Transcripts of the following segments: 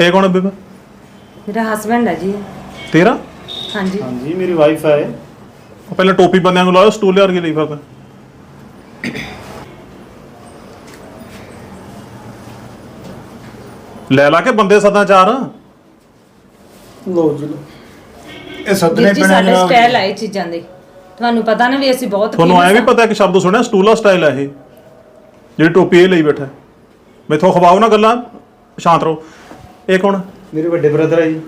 ਇਹ ਕੌਣ ਹੈ ਬੀਬਾ? ਮੇਰਾ ਹਸਬੰਡ ਹੈ ਜੀ। ਤੇਰਾ? ਹਾਂਜੀ। ਹਾਂਜੀ ਮੇਰੀ ਵਾਈਫ ਹੈ ਉਹ ਪਹਿਲਾਂ ਟੋਪੀ ਬੰਦਿਆਂ ਨੂੰ ਲਾਇਆ ਸਟੂਲ ਲਿਆ ਕੇ ਲਈ ਫਿਰਦਾ ਲੈ ਲਾ ਕੇ ਬੰਦੇ ਸਦਾ ਚਾਰ। ਲੋ ਜੀ। ਲਓ। ਇਹ ਸੱਦਨੇ ਵੀਰ ਜੀ ਪੈਣਾ ਸਾਡਾ ਜਨਾਬ। ਸਟਾਈਲ ਆਏ ਚੀਜ਼ਾਂ ਦੇ। ਤੁਹਾਨੂੰ ਪਤਾ ਨਾ ਵੀ ਅਸੀਂ ਬਹੁਤ ਤੁਹਾਨੂੰ ਆਇਆ ਵੀ famous ਪਤਾ ਕਿ ਸ਼ਬਦ ਸੁਣਿਆ ਸਟੂਲਾ ਸਟਾਈਲ ਹੈ ਇਹ। ਜਿਹੜੀ ਟੋਪੀ ਇਹ ਲਈ ਬੈਠਾ। ਮੈਥੋਂ ਖਵਾਓ ਨਾ ਗੱਲਾਂ ਸ਼ਾਂਤ ਰਹੋ। ਇਹ ਕੌਣ? ਮੇਰੇ ਵੱਡੇ ਬ੍ਰਦਰ ਹੈ ਜੀ।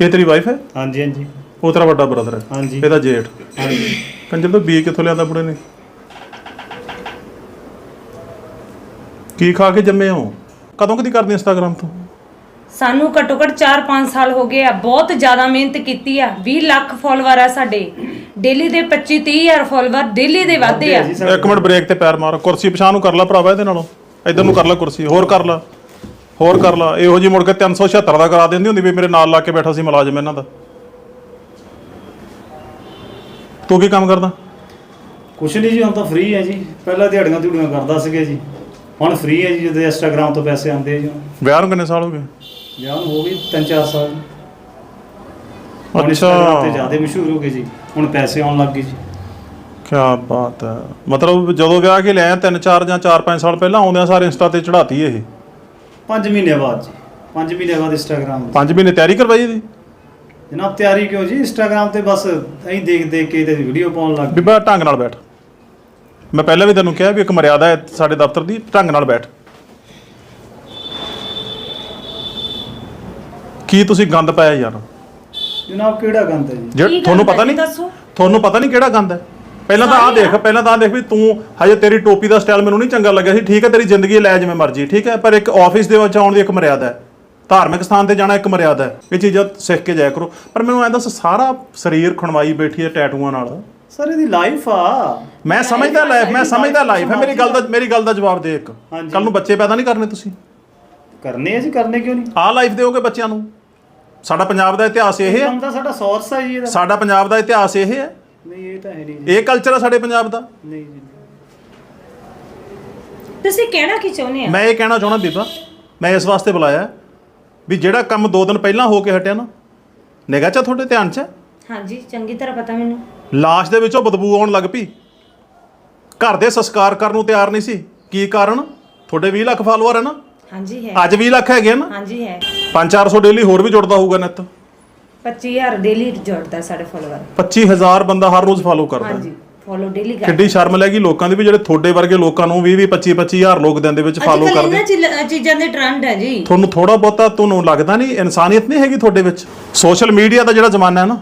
ਇਹ ਤੇਰੀ ਵਾਈਫ ਹੈ? ਹਾਂਜੀ ਹਾਂਜੀ। ਉਹ ਤੇਰਾ ਵੱਡਾ ਬ੍ਰਦਰ ਹੈ? ਹਾਂਜੀ। ਇਹਦਾ ਜੇਠ? ਹਾਂਜੀ। ਕੰਜਰ ਤੋਂ ਬੀ ਕਿੱਥੋਂ ਲਿਆਂਦਾ ਬੁੜੇ ਨੇ? ਕੀ ਖਾ ਕੇ ਜੰਮੇ ਹੋ? ਕਦੋਂ ਕਦੀ ਕਰਦੇ ਇੰਸਟਾਗ੍ਰਾਮ ਤੋਂ? ਸਾਨੂੰ ਘੱਟੋ ਘੱਟ 4-5 ਸਾਲ ਹੋ ਗਏ ਆ। ਬਹੁਤ ਜ਼ਿਆਦਾ ਮਿਹਨਤ ਕੀਤੀ ਆ। 20 ਲੱਖ ਫਾਲੋਅਰ ਆ ਸਾਡੇ। ਡੇਲੀ ਦੇ 25-30 ਹਜ਼ਾਰ ਫਾਲੋਅਰ ਡੇਲੀ ਦੇ ਵਾਧੇ ਆ। ਇੱਕ ਮਿੰਟ ਬ੍ਰੇਕ ਤੇ ਪੈਰ ਮਾਰ। ਕੁਰਸੀ ਪਛਾਣ ਨੂੰ ਕਰ ਲੈ ਭਰਾਵਾ ਇਹਦੇ ਨਾਲੋਂ। ਇਧਰ ਨੂੰ ਕਰ ਲੈ ਕੁਰਸੀ ਹੋਰ ਕਰ ਲੈ ਹੋਰ ਕਰ ਲੈ। ਇਹੋ ਜੀ ਮੁੜ ਕੇ 376 ਦਾ ਕਰਾ ਦਿੰਦੀ ਹੁੰਦੀ ਵੀ ਮੇਰੇ ਨਾਲ ਲਾ ਕੇ ਬੈਠਾ ਸੀ ਮੁਲਾਜ਼ਮ ਇਹਨਾਂ ਦਾ। ਤੂੰ ਕੀ ਕੰਮ ਕਰਦਾ? ਕੁਛ ਨਹੀਂ ਜੀ ਹੁਣ ਤਾਂ ਫ੍ਰੀ ਹੈ ਜੀ। ਪਹਿਲਾਂ ਦਿਹਾੜੀਆਂ ਦਿਹੜੀਆਂ ਕਰਦਾ ਸੀਗਾ ਜੀ। ਹੁਣ ਫ੍ਰੀ ਹੈ ਜੀ ਜਦੋਂ ਇੰਸਟਾਗ੍ਰਾਮ ਤੋਂ ਪੈਸੇ ਆਉਂਦੇ ਆ ਜੀ। ਵਿਆਹ ਨੂੰ ਕਿੰਨੇ ਸਾਲ ਹੋ ਗਏ? ਵਿਆਹ ਨੂੰ ਹੋ ਗਈ 3-4 ਸਾਲ। ਹੁਣ ਅੱਛਾ। ਤੇ ਜ਼ਿਆਦਾ ਮਸ਼ਹੂਰ ਹੋ ਗਏ ਜੀ। ਹੁਣ ਪੈਸੇ ਆਉਣ ਲੱਗ ਗਏ ਜੀ। ਕੀ ਬਾਤ ਹੈ। ਮਤਲਬ ਜਦੋਂ ਵਿਆਹ ਕੇ ਲਿਆਇਆ 3 4 ਜਾਂ 4 5 ਸਾਲ ਪਹਿਲਾਂ ਆਉਂਦਿਆਂ ਸਾਰੇ ਇੰਸਟਾ ਤੇ ਚੜਾਤੀ ਇਹ? 5 ਮਹੀਨੇ ਬਾਅਦ ਜੀ। 5 ਮਹੀਨੇ ਬਾਅਦ ਇੰਸਟਾਗ੍ਰਾਮ 5 ਮਹੀਨੇ ਤਿਆਰੀ ਕਰਵਾਈ ਇਹਦੀ? ਜਨਾਬ ਤਿਆਰੀ ਕਿਉਂ ਜੀ? ਇੰਸਟਾਗ੍ਰਾਮ ਤੇ ਬਸ ਐਂ ਦੇਖ ਦੇਖ ਕੇ ਤੇ ਵੀਡੀਓ ਪਾਉਣ ਲੱਗ ਗਏ ਬੀਬਾ ਢੰਗ ਨਾਲ ਬੈਠ। ਮੈਂ ਪਹਿਲਾਂ ਵੀ ਤੈਨੂੰ ਕਿਹਾ ਵੀ ਇੱਕ ਮਰਿਆਦਾ ਹੈ ਸਾਡੇ ਦਫ਼ਤਰ ਦੀ ਢੰਗ ਨਾਲ ਬੈਠ। ਕੀ ਤੁਸੀਂ ਗੰਦ ਪਾਇਆ ਯਾਰ? ਜਨਾਬ ਕਿਹੜਾ ਗੰਦ ਹੈ ਜੀ? ਜੇ ਕੀ ਤੁਹਾਨੂੰ ਗੰਦ ਪਤਾ ਹੈ ਜੀ ਨਹੀਂ? ਦੱਸੋ? ਤੁਹਾਨੂੰ ਪਤਾ ਨਹੀਂ ਕਿਹੜਾ ਗੰਦ ਹੈ? ਪਹਿਲਾਂ ਤਾਂ ਆਹ ਦੇਖ ਪਹਿਲਾਂ ਤਾਂ ਆਹ ਦੇਖ ਵੀ ਤੂੰ ਹਜੇ ਤੇਰੀ ਟੋਪੀ ਦਾ ਸਟਾਈਲ ਮੈਨੂੰ ਨਹੀਂ ਚੰਗਾ ਲੱਗਿਆ ਸੀ। ਠੀਕ ਹੈ ਤੇਰੀ ਜ਼ਿੰਦਗੀ ਲੈ ਜਿਵੇਂ ਮਰਜ਼ੀ ਠੀਕ ਹੈ ਪਰ ਇੱਕ ਆਫਿਸ ਦੇ ਵਿੱਚ ਆਉਣ ਦੀ ਇੱਕ ਮਰਿਆਦਾ ਹੈ। ਧਾਰਮਿਕ ਸਥਾਨ ਤੇ ਜਾਣਾ ਇੱਕ ਮਰਿਆਦਾ ਹੈ। ਇਹ ਚੀਜ਼ਾਂ ਸਿੱਖ ਕੇ ਜਾਇਆ ਕਰੋ। ਪਰ ਮੈਨੂੰ ਐਂ ਦੱਸ ਸਾਰਾ ਸਰੀਰ ਖਣਵਾਈ ਬੈਠੀ ਹੈ ਟੈਟੂਆਂ ਨਾਲ। ਸਰ ਇਹਦੀ ਲਾਈਫ ਆ। ਮੈਂ ਸਮਝਦਾ ਲਾਈਫ ਮੈਂ ਸਮਝਦਾ ਲਾਈਫ ਹੈ। ਮੇਰੀ ਗੱਲ ਦਾ ਮੇਰੀ ਗੱਲ ਦਾ ਜਵਾਬ ਦੇ ਇੱਕ। ਹਾਂਜੀ। ਕੱਲ ਨੂੰ ਬੱਚੇ ਪੈਦਾ ਨਹੀਂ ਕਰਨੇ ਤੁਸੀਂ। ਕਰਨੇ ਆ ਜੀ ਕਰਨੇ ਕਿਉਂ ਨਹੀਂ? ਆਹ ਲਾਈਫ ਦਿਓਗੇ ਬੱਚਿਆਂ ਨੂੰ। ਸਾਡਾ ਪੰਜਾਬ ਦਾ ਇਤਿਹਾਸ ਇਹ ਹੈ। ਕੰਮ ਤਾਂ ਸਾਡਾ ਸੋਰਸ ਹੈ ਜੀ ਇਹਦਾ। ਸਾਡਾ ਪੰਜਾਬ ਦਾ ਇਤਿਹਾਸ ਇਹ ਹੈ। ਨਹੀਂ ਇਹ ਤਾਂ ਹੈ ਨਹੀਂ ਜੀ। ਇਹ ਕਲਚਰ ਹੈ ਸਾਡੇ ਪੰਜਾਬ ਦਾ। ਨਹੀਂ ਜੀ ਤੁਸੀਂ ਕਹਿਣਾ ਕੀ ਚਾਹੁੰਦੇ ਆ? ਮੈਂ ਇਹ ਕਹਿਣਾ ਚਾਹਣਾ ਬੀਬਾ ਮੈਂ ਇਸ ਵਾਸਤੇ ਬੁਲਾਇਆ ਵੀ ਜਿਹੜਾ ਕੰਮ 2 ਦਿਨ ਪਹਿਲਾਂ ਹੋ ਕੇ ਹਟਿਆ ਨਾ ਨਿਗਾਹ ਚ ਆ ਤੁਹਾਡੇ ਧਿਆਨ ਚ? ਹੈ? ਹਾਂਜੀ ਚੰਗੀ ਤਰ੍ਹਾਂ ਪਤਾ ਮੈਨੂੰ। ਲਾਸ਼ ਦੇ ਵਿੱਚੋਂ ਬਦਬੂ ਆਉਣ ਲੱਗ ਪਈ। ਘਰ ਦੇ ਸੰਸਕਾਰ ਕਰਨ ਨੂੰ ਤਿਆਰ ਨਹੀਂ ਸੀ। ਕੀ ਕਾਰਨ? ਤੁਹਾਡੇ 20 ਲੱਖ ਫਾਲੋਅਰ ਹੈ ਨਾ। ਹਾਂਜੀ ਹੈ। ਅੱਜ 20 ਲੱਖ ਹੈਗੇ ਨਾ। ਹਾਂਜੀ ਹੈ। 5-400 ਡੇਲੀ ਹੋਰ ਵੀ ਜੁੜਦਾ ਹੋਊਗਾ ਨਿੱਤ 25000 ਡੇਲੀ ਜੁੜਦਾ ਸਾਡੇ ਫਾਲੋਅਰ 25000 ਬੰਦਾ ਹਰ ਰੋਜ਼ ਫਾਲੋ ਕਰਦਾ। ਹਾਂਜੀ ਫੋਲੋ ਡੇਲੀ ਕਰ ਕਿੱਡੀ ਸ਼ਰਮ ਲੱਗੀ ਲੋਕਾਂ ਦੀ ਵੀ ਜਿਹੜੇ ਤੁਹਾਡੇ ਵਰਗੇ ਲੋਕਾਂ ਨੂੰ 20 20 25 25000 ਲੋਕ ਦਿਨ ਦੇ ਵਿੱਚ ਫਾਲੋ ਕਰਦੇ। ਇਹਨਾਂ ਚੀਜ਼- ਚੀਜ਼ਾਂ ਦੇ ਟ੍ਰੈਂਡ ਹੈ ਜੀ। ਤੁਹਾਨੂੰ ਥੋੜਾ ਬਹੁਤਾ ਤੁਹਾਨੂੰ ਲੱਗਦਾ ਨਹੀਂ ਇਨਸਾਨੀਅਤ ਨਹੀਂ ਹੈਗੀ ਤੁਹਾਡੇ ਵਿੱਚ। ਸੋਸ਼ਲ ਮੀਡੀਆ ਦਾ ਜਿਹੜਾ ਜ਼ਮਾਨਾ ਹੈ ਨਾ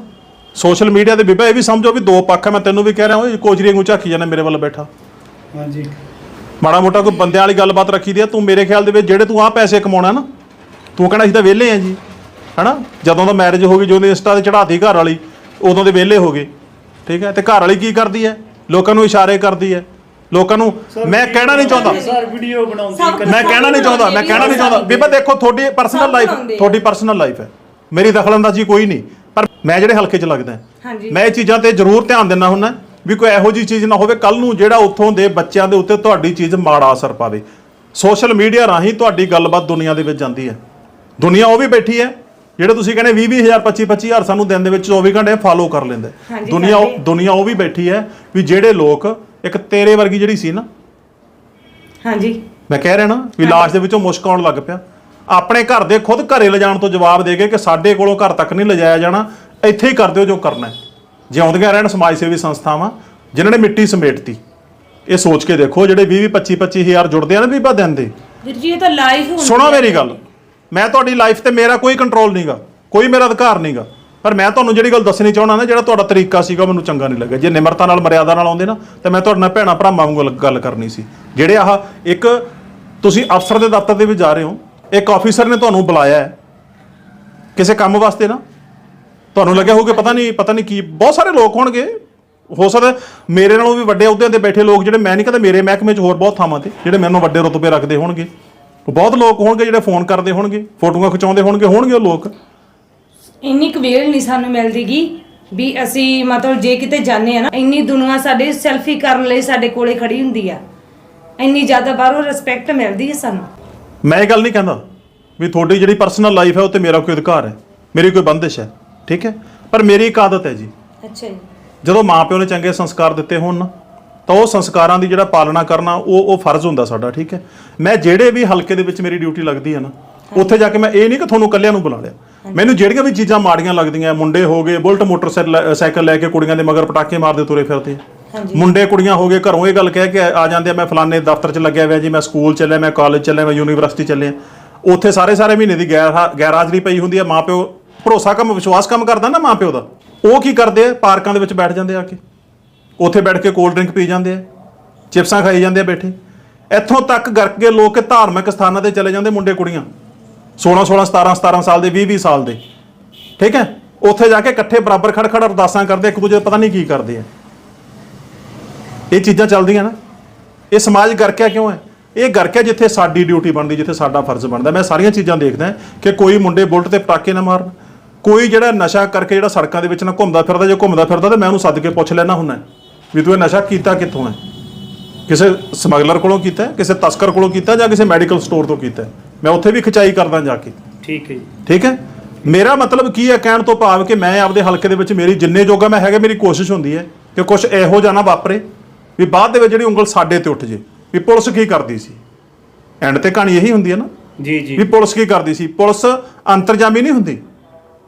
ਸੋਸ਼ਲ ਮੀਡੀਆ ਦੇ ਬੀਬਾ ਇਹ ਵੀ ਸਮਝੋ ਵੀ ਦੋ ਪੱਖ ਹੈ ਮੈਂ ਤੈਨੂੰ ਵੀ ਕਹਿ ਰਿਹਾ ਹਾਂ ਕੋਚਰੀ ਵਾਂਗੂ ਝਾਕੀ ਜਾਂਦਾ ਮੇਰੇ ਵੱਲ ਬੈਠਾ। ਹਾਂਜੀ। ਮਾੜਾ ਮੋਟਾ ਕੋਈ ਬੰਦਿਆਂ ਵਾਲੀ ਗੱਲਬਾਤ ਰੱਖੀ ਦੀ ਆ ਤੂੰ ਮੇਰੇ ਖਿਆਲ ਦੇ ਵਿੱਚ ਜਿਹੜੇ ਤੂੰ ਆਹ ਪੈਸੇ ਕਮਾਉਣਾ ਨਾ ਤੂੰ ਕਹਿਣਾ ਅਸੀਂ ਤਾਂ ਵਿਹਲੇ ਆ ਜੀ। ਹਨਾ? ਜਦੋਂ ਦਾ ਮੈਰਿਜ ਹੋ ਗਈ ਜਦੋਂ ਦੀ ਇੰਸਟਾ ਤੇ ਚੜਾਤੀ ਘਰ ਵਾਲੀ ਉਦੋਂ ਦੇ ਵਿਹਲੇ ਹੋ ਗਏ। ਠੀਕ ਹੈ? ਤੇ ਘਰ ਵਾਲੀ ਕੀ ਕਰਦੀ ਹੈ? ਲੋਕਾਂ ਨੂੰ ਇਸ਼ਾਰੇ ਕਰਦੀ ਹੈ। ਲੋਕਾਂ ਨੂੰ ਮੈਂ ਕਹਿਣਾ ਨਹੀਂ ਚਾਹੁੰਦਾ। ਸਰ ਵੀਡੀਓ ਬਣਾਉਂਦੀ ਮੈਂ ਕਹਿਣਾ ਨਹੀਂ ਚਾਹੁੰਦਾ ਮੈਂ ਕਹਿਣਾ ਨਹੀਂ ਚਾਹੁੰਦਾ। ਬੀਬਾ ਦੇਖੋ ਤੁਹਾਡੀ ਪਰਸਨਲ ਲਾਈਫ। ਤੁਹਾਡੀ ਪਰਸਨਲ ਲਾਈਫ ਹੈ। ਮੇਰੀ ਦਖਲਅੰਦਾਜ਼ੀ ਕੋਈ ਨਹੀਂ। ਪਰ ਮੈਂ ਜਿਹੜੇ ਹਲਕੇ 'ਚ ਲੱਗਦਾ ਮੈਂ ਇਹ ਚੀਜ਼ਾਂ ਤੇ ਜ਼ਰੂਰ ਧਿਆਨ ਦਿੰਦਾ ਹੁੰਦਾ ਵੀ ਕੋਈ ਇਹੋ ਜੀ ਚੀਜ਼ ਨਾ ਹੋਵੇ ਕੱਲ ਨੂੰ ਜਿਹੜਾ ਉੱਥੋਂ ਦੇ ਬੱਚਿਆਂ ਦੇ ਉੱਤੇ ਤੁਹਾਡੀ ਚੀਜ਼ ਮਾੜਾ ਅਸਰ ਪਾਵੇ। ਸੋਸ਼ਲ ਮੀਡੀਆ ਰਾਹੀਂ ਤੁਹਾਡੀ ਗੱਲਬਾਤ ਦੁਨੀਆ ਦੇ ਵਿੱਚ ਜਾਂਦੀ ਹੈ। ਦੁਨੀਆ ਉਹ ਵੀ ਬੈਠੀ ਹੈ ਜਿਹੜੇ ਤੁਸੀਂ ਕਹਿੰਦੇ 20 20000 25 25000 ਸਾਨੂੰ ਦਿਨ ਦੇ ਵਿੱਚ 24 ਘੰਟੇ ਫਾਲੋ ਕਰ ਲੈਂਦੇ। ਹਾਂਜੀ, ਦੁਨੀਆ ਉਹ-। ਦੁਨੀਆ ਉਹ ਵੀ ਬੈਠੀ ਹੈ ਵੀ ਜਿਹੜੇ ਲੋਕ ਇੱਕ ਤੇਰੇ ਵਰਗੀ ਜਿਹੜੀ ਸੀ ਨਾ ਹਾਂਜੀ। ਮੈਂ ਕਹਿ ਰਿਹਾ ਨਾ ਵੀ ਲਾਸ਼ ਦੇ ਵਿੱਚੋਂ ਮੁਸ਼ਕ ਆਉਣ ਲੱਗ ਪਿਆ। ਆਪਣੇ ਘਰ ਦੇ ਖੁਦ ਘਰੇ ਲਿਜਾਣ ਤੋਂ ਜਵਾਬ ਦੇ ਗਏ ਕਿ ਸਾਡੇ ਕੋਲੋਂ ਘਰ ਤੱਕ ਨਹੀਂ ਲਿਜਾਇਆ ਜਾਣਾ ਇੱਥੇ ਹੀ ਕਰ ਦਿਓ ਜੋ ਕਰਨਾ ਹੈ। ਜਿਉਂਦੀਆਂ ਰਹਿਣ ਸਮਾਜ ਸੇਵੀ ਸੰਸਥਾਵਾਂ ਜਿਨ੍ਹਾਂ ਨੇ ਮਿੱਟੀ ਸਮੇਟਤੀ ਇਹ ਸੋਚ ਕੇ ਦੇਖੋ ਜਿਹੜੇ 20 20 25 25000 ਜੁੜਦੇ ਆ ਨਾ ਬੀਬਾ ਦਿਨ ਦੇ। ਵੀਰ ਜੀ ਇਹ ਤਾਂ ਲਾਈਵ ਹੁੰਦੀ ਸੁਣੋ। ਮੇਰੀ ਗੱਲ। ਮੈਂ ਤੁਹਾਡੀ ਲਾਈਫ ਤੇ ਮੇਰਾ ਕੋਈ ਕੰਟਰੋਲ ਨਹੀਂਗਾ ਕੋਈ ਮੇਰਾ ਅਧਿਕਾਰ ਨਹੀਂਗਾ ਪਰ ਮੈਂ ਤੁਹਾਨੂੰ ਜਿਹੜੀ ਗੱਲ ਦੱਸਣੀ ਚਾਹਣਾ ਨਾ, ਜਿਹੜਾ ਤੁਹਾਡਾ ਤਰੀਕਾ ਸੀਗਾ, ਮੈਨੂੰ ਚੰਗਾ ਨਹੀਂ ਲੱਗਿਆ। ਜੇ ਨਿਮਰਤਾ ਨਾਲ, ਮਰਿਆਦਾ ਨਾਲ ਆਉਂਦੇ ਨਾ, ਤੇ ਮੈਂ ਤੁਹਾਡੇ ਨਾਲ ਭੈਣਾ ਭਰਾਵਾਂ ਵਾਂਗੂ ਗੱਲ- ਕਰਨੀ ਸੀ। ਜਿਹੜੇ ਆਹ ਇੱਕ ਤੁਸੀਂ ਅਫਸਰ ਦੇ ਦਫ਼ਤਰ ਦੇ ਵਿੱਚ ਜਾ ਰਹੇ ਹੋ, ਇੱਕ ਆਫੀਸਰ ਨੇ ਤੁਹਾਨੂੰ ਬੁਲਾਇਆ ਹੈ। ਕਿਸੇ ਕੰਮ ਵਾਸਤੇ ਨਾ। ਤੁਹਾਨੂੰ ਲੱਗਿਆ ਹੋਊਗਾ, ਪਤਾ ਨਹੀਂ ਪਤਾ ਨਹੀਂ ਕੀ, ਬਹੁਤ ਸਾਰੇ ਲੋਕ ਹੋਣਗੇ। ਹੋ ਸਕਦਾ ਮੇਰੇ ਨਾਲੋਂ ਵੀ ਵੱਡੇ ਅਹੁਦਿਆਂ ਤੇ ਬੈਠੇ ਲੋਕ ਜਿਹੜੇ, ਮੈਂ ਨਹੀਂ ਕਹਿੰਦਾ ਮੇਰੇ ਮਹਿਕਮੇ 'ਚ ਹੋਰ ਬਹੁਤ ਥਾਵਾਂ ਤੇ, ਜਿਹੜੇ ਮੈਨੂੰ ਵੱਡੇ ਰੁਤਬੇ ਰੱਖਦੇ ਹੋਣਗੇ। ਬਹੁਤ ਲੋਕ ਹੋਣਗੇ ਜਿਹੜੇ ਫੋਨ ਕਰਦੇ ਹੋਣਗੇ ਫੋਟੋਆਂ ਖਿਚਾਉਂਦੇ ਹੋਣਗੇ ਹੋਣਗੇ ਉਹ ਲੋਕ। ਇੰਨੀ ਕੁ ਵੇਲ ਨਹੀਂ ਸਾਨੂੰ ਮਿਲਦੀਗੀ ਵੀ ਅਸੀਂ ਮਤਲਬ ਜੇ ਕਿਤੇ ਜਾਂਦੇ ਆ ਨਾ ਇੰਨੀ ਦੁਨੀਆ ਸਾਡੇ ਸੈਲਫੀ ਕਰਨ ਲਈ ਸਾਡੇ ਕੋਲੇ ਖੜੀ ਹੁੰਦੀ ਆ। ਇੰਨੀ ਜ਼ਿਆਦਾ ਬਾਹਰੋਂ ਰਿਸਪੈਕਟ ਮਿਲਦੀ ਹੈ ਸਾਨੂੰ। ਮੈਂ ਇਹ ਗੱਲ ਨਹੀਂ ਕਹਿੰਦਾ ਵੀ ਤੁਹਾਡੀ ਜਿਹੜੀ ਪਰਸਨਲ ਲਾਈਫ ਹੈ ਉਹ ਤੇ ਮੇਰਾ ਕੋਈ ਅਧਿਕਾਰ ਹੈ ਮੇਰੀ ਕੋਈ ਬੰਦਿਸ਼ ਹੈ ਠੀਕ ਹੈ? ਪਰ ਮੇਰੀ ਇੱਕ ਆਦਤ ਹੈ ਜੀ। ਅੱਛਾ ਜੀ। ਜਦੋਂ ਮਾਪਿਓ ਨੇ ਚੰਗੇ ਸੰਸਕਾਰ ਦਿੱਤੇ ਹੋਣ ਨਾ ਤਾਂ ਉਹ ਸੰਸਕਾਰਾਂ ਦੀ ਜਿਹੜਾ ਪਾਲਣਾ ਕਰਨਾ ਉਹ ਉਹ ਫਰਜ਼ ਹੁੰਦਾ ਸਾਡਾ ਠੀਕ ਹੈ? ਮੈਂ ਜਿਹੜੇ ਵੀ ਹਲਕੇ ਦੇ ਵਿੱਚ ਮੇਰੀ ਡਿਊਟੀ ਲੱਗਦੀ ਹੈ ਨਾ ਉੱਥੇ ਜਾ ਕੇ ਮੈਂ ਇਹ ਨਹੀਂ ਕਿ ਤੁਹਾਨੂੰ ਇਕੱਲਿਆਂ ਨੂੰ ਬੁਲਾ ਲਿਆ। ਮੈਨੂੰ ਜਿਹੜੀਆਂ ਵੀ ਚੀਜ਼ਾਂ ਮਾੜੀਆਂ ਲੱਗਦੀਆਂ ਮੁੰਡੇ ਹੋ ਗਏ ਬੁਲਟ ਮੋਟਰਸਾਈਕਲ ਲੈ ਕੇ ਕੁੜੀਆਂ ਦੇ ਮਗਰ ਪਟਾਕੇ ਮਾਰਦੇ ਤੁਰੇ ਫਿਰਦੇ ਮੁੰਡੇ ਕੁੜੀਆਂ ਹੋ ਗਏ ਘਰੋਂ ਇਹ ਗੱਲ ਕਹਿ ਕੇ ਆ ਜਾਂਦੇ ਆ ਮੈਂ ਫਲਾਣੇ ਦਫ਼ਤਰ 'ਚ ਲੱਗਿਆ ਹੋਇਆ ਜੀ ਮੈਂ ਸਕੂਲ ਚੱਲਿਆ ਮੈਂ ਕਾਲਜ ਚੱਲਿਆ ਮੈਂ ਯੂਨੀਵਰਸਿਟੀ ਚੱਲਿਆ। ਉੱਥੇ ਸਾਰੇ ਸਾਰੇ ਮਹੀਨੇ ਦੀ ਗੈਰ ਹਾ- ਗੈਰ ਹਾਜ਼ਰੀ ਪਈ ਹੁੰਦੀ ਆ ਮਾਪਿਓ ਭਰੋਸਾ ਕੰਮ ਵਿਸ਼ਵਾਸ ਕੰਮ ਕਰਦਾ ਨਾ ਮਾਪਿਓ ਦਾ। ਉਹ ਕੀ ਕਰਦੇ ਆ? ਪਾਰਕਾਂ ਦੇ ਵਿੱਚ ਬੈਠ ਜਾਂਦੇ ਆ ਕੇ। ਉੱਥੇ ਬੈਠ ਕੇ ਕੋਲਡ ਡਰਿੰਕ ਪੀ ਜਾਂਦੇ ਆ, ਚਿਪਸਾਂ ਖਾਈ ਜਾਂਦੇ ਆ ਬੈਠੇ। ਇੱਥੋਂ ਤੱਕ ਗਰਕੇ ਲੋਕ ਧਾਰਮਿਕ ਸਥਾਨਾਂ ਤੇ ਚਲੇ ਜਾਂਦੇ ਮੁੰਡੇ ਕੁੜੀਆਂ। 16 16 17 17 ਸਾਲ ਦੇ 20 20 ਸਾਲ ਦੇ। ਠੀਕ ਹੈ? ਉੱਥੇ ਜਾ ਕੇ ਇਕੱਠੇ ਬਰਾਬਰ ਖੜ ਖੜ ਅਰਦਾਸਾਂ ਕਰਦੇ, ਇੱਕ ਦੂਜੇ ਦਾ ਪਤਾ ਨਹੀਂ ਕੀ ਕਰਦੇ ਆ। ਇਹ ਚੀਜ਼ਾਂ ਚੱਲਦੀਆਂ ਨਾ। ਇਹ ਸਮਾਜ ਗਰਕਿਆ ਕਿਉਂ ਹੈ? ਇਹ ਗਰਕਿਆ ਜਿੱਥੇ ਸਾਡੀ ਡਿਊਟੀ ਬਣਦੀ, ਜਿੱਥੇ ਸਾਡਾ ਫਰਜ਼ ਬਣਦਾ। ਮੈਂ ਸਾਰੀਆਂ ਚੀਜ਼ਾਂ ਦੇਖਦਾ ਕਿ ਕੋਈ ਮੁੰਡੇ ਬੁਲਟ ਤੇ ਪਟਾਕੇ ਨਾ ਮਾਰਨ। ਕੋਈ ਜਿਹੜਾ ਨਸ਼ਾ ਕਰਕੇ ਜਿਹੜਾ ਸੜਕਾਂ ਦੇ ਵਿੱਚ ਨਾ ਘੁੰਮਦਾ ਫਿਰਦਾ, ਜੇ ਘੁੰਮਦਾ ਫਿਰਦਾ ਤੇ ਮੈਂ ਉਹਨੂੰ ਸੱਦ ਕੇ ਪੁੱਛ ਲੈਣਾ ਹੁੰਦਾ। ਵੀ ਤੂੰ ਇਹ ਨਸ਼ਾ ਕੀਤਾ ਕਿੱਥੋਂ ਹੈ? ਕਿਸੇ ਸਮਗਲਰ ਕੋਲੋਂ ਕੀਤਾ ਹੈ, ਕਿਸੇ ਤਸਕਰ ਕੋਲੋਂ ਕੀਤਾ ਜਾਂ ਕਿਸੇ ਮੈਡੀਕਲ ਸਟੋਰ ਤੋਂ ਕੀਤਾ ਹੈ? ਮੈਂ ਉੱਥੇ ਵੀ ਖਿਚਾਈ ਕਰਦਾ ਜਾ ਕੇ। ਠੀਕ ਹੈ ਜੀ। ਠੀਕ ਹੈ? ਮੇਰਾ ਮਤਲਬ ਕੀ ਹੈ ਕਹਿਣ ਤੋਂ ਭਾਵ ਕਿ ਮੈਂ ਆਪਦੇ ਹਲਕੇ ਦੇ ਵਿੱਚ ਮੇਰੀ ਜਿੰਨੇ ਜੋਗਾ ਮੈਂ ਹੈਗਾ ਮੇਰੀ ਕੋਸ਼ਿਸ਼ ਹੁੰਦੀ ਹੈ ਕਿ ਕੁਝ ਇਹੋ ਜਿਹਾ ਨਾ ਵਾਪਰੇ ਵੀ ਬਾਅਦ ਦੇ ਵਿੱਚ ਜਿਹੜੀ ਉਂਗਲ ਸਾਡੇ ਤੇ ਉੱਠ ਜੇ। ਵੀ ਪੁਲਿਸ ਕੀ ਕਰਦੀ ਸੀ? ਐਂਡ ਤੇ ਕਹਾਣੀ ਇਹੀ ਹੁੰਦੀ ਹੈ ਨਾ। ਜੀ ਜੀ। ਵੀ ਪੁਲਿਸ ਕੀ ਕਰਦੀ ਸੀ? ਪੁਲਿਸ ਅੰਤਰਜਾਮੀ ਨਹੀਂ ਹੁੰਦੀ।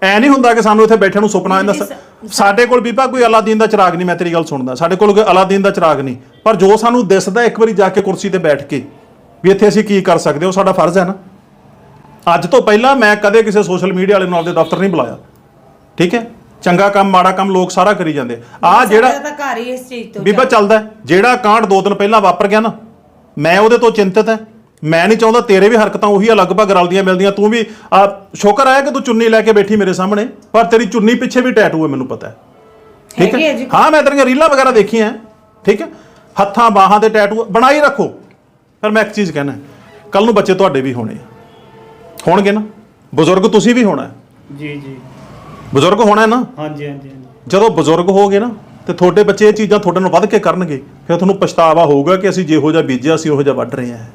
ਐ ਨਹੀਂ ਹੁੰਦਾ ਕਿ ਸਾਨੂੰ ਇੱਥੇ ਬੈਠੇ ਨੂੰ ਸੁਪਨਾ ਇਹਨਾਂ ਸਾਡੇ ਕੋਲ ਬੀਬਾ ਕੋਈ ਅਲਾਦੀਨ ਦਾ ਚਿਰਾਗ ਨਹੀਂ ਮੈਂ ਤੇਰੀ ਗੱਲ ਸੁਣਦਾ। ਸਾਡੇ ਕੋਲ ਕੋਈ ਅਲਾਦੀਨ ਦਾ ਚਿਰਾਗ ਨਹੀਂ। ਪਰ ਜੋ ਸਾਨੂੰ ਦਿਸਦਾ ਇੱਕ ਵਾਰੀ ਜਾ ਕੇ ਕੁਰਸੀ ਤੇ ਬੈਠ ਕੇ ਵੀ ਇੱਥੇ ਅਸੀਂ ਕੀ ਕਰ ਸਕਦੇ ਹਾਂ ਉਹ ਸਾਡਾ ਫਰਜ਼ ਹੈ ਨਾ। ਅੱਜ ਤੋਂ ਪਹਿਲਾਂ ਮੈਂ ਕਦੇ ਕਿਸੇ ਸੋਸ਼ਲ ਮੀਡੀਆ ਵਾਲੇ ਨੂੰ ਆਪਦੇ ਦਫ਼ਤਰ ਨਹੀਂ ਬੁਲਾਇਆ। ਠੀਕ ਹੈ? ਚੰਗਾ ਕੰਮ ਮਾੜਾ ਕੰਮ ਲੋਕ ਸਾਰਾ ਕਰੀ ਜਾਂਦੇ। ਆ ਜਿਹੜਾ ਤਾਂ ਘਰ ਹੀ ਇਸ ਚੀਜ਼ ਤੋਂ ਬੀਬਾ ਚੱਲਦਾ। ਜਿਹੜਾ ਕਾਂਡ ਦੋ ਦਿਨ ਪਹਿਲਾਂ ਵਾਪਰ ਗਿਆ ਨਾ ਮੈਂ ਉਹਦੇ ਤੋਂ ਚਿੰਤਤ ਹੈ। ਮੈਂ ਨਹੀਂ ਚਾਹੁੰਦਾ ਤੇਰੇ ਵੀ ਹਰਕਤਾਂ ਉਹੀ ਆ ਲਗਭਗ ਰਲਦੀਆਂ ਮਿਲਦੀਆਂ। ਤੂੰ ਵੀ ਆ ਸ਼ੁਕਰ ਹੈ ਕਿ ਤੂੰ ਚੁੰਨੀ ਲੈ ਕੇ ਬੈਠੀ ਮੇਰੇ ਸਾਹਮਣੇ ਪਰ ਤੇਰੀ ਚੁੰਨੀ ਪਿੱਛੇ ਵੀ ਟੈਟੂ ਹੈ ਮੈਨੂੰ ਪਤਾ ਹੈ। ਠੀਕ ਹੈਗੇ ਆ ਹੈ ਜੀ। ਹਾਂ ਮੈਂ ਤੇਰੀਆਂ ਰੀਲਾਂ ਵਗੈਰਾ ਦੇਖੀਆਂ ਠੀਕ ਹੈ? ਹੱਥਾਂ ਬਾਹਾਂ ਦੇ ਟੈਟੂ ਬਣਾਈ ਰੱਖੋ। ਪਰ ਮੈਂ ਇੱਕ ਚੀਜ਼ ਕਹਿਣਾ ਕੱਲ ਨੂੰ ਬੱਚੇ ਤੁਹਾਡੇ ਵੀ ਹੋਣੇ ਆ। ਹੋਣਗੇ ਨਾ? ਬਜ਼ੁਰਗ ਤੁਸੀਂ ਵੀ ਹੋਣਾ ਹੈ। ਜੀ ਜੀ। ਬਜ਼ੁਰਗ ਹੋਣਾ ਹੈ ਨਾ? ਹਾਂਜੀ ਹਾਂਜੀ ਹਾਂਜੀ। ਜਦੋਂ ਬਜ਼ੁਰਗ ਹੋਗੇ ਨਾ ਤੇ ਤੁਹਾਡੇ ਬੱਚੇ ਇਹ ਚੀਜ਼ਾਂ ਤੁਹਾਡੇ ਨਾਲ ਵੱਧ ਕੇ ਕਰਨਗੇ ਫਿਰ ਤੁਹਾਨੂੰ ਪਛਤਾਵਾ ਹੋਊਗਾ ਕਿ ਅਸੀਂ ਜਿਹੋ ਜਿਹਾ ਬੀਜਿਆ ਸੀ ਉਹੋ ਜਿਹਾ ਵੱਢ ਰਹੇ ਹਾਂ।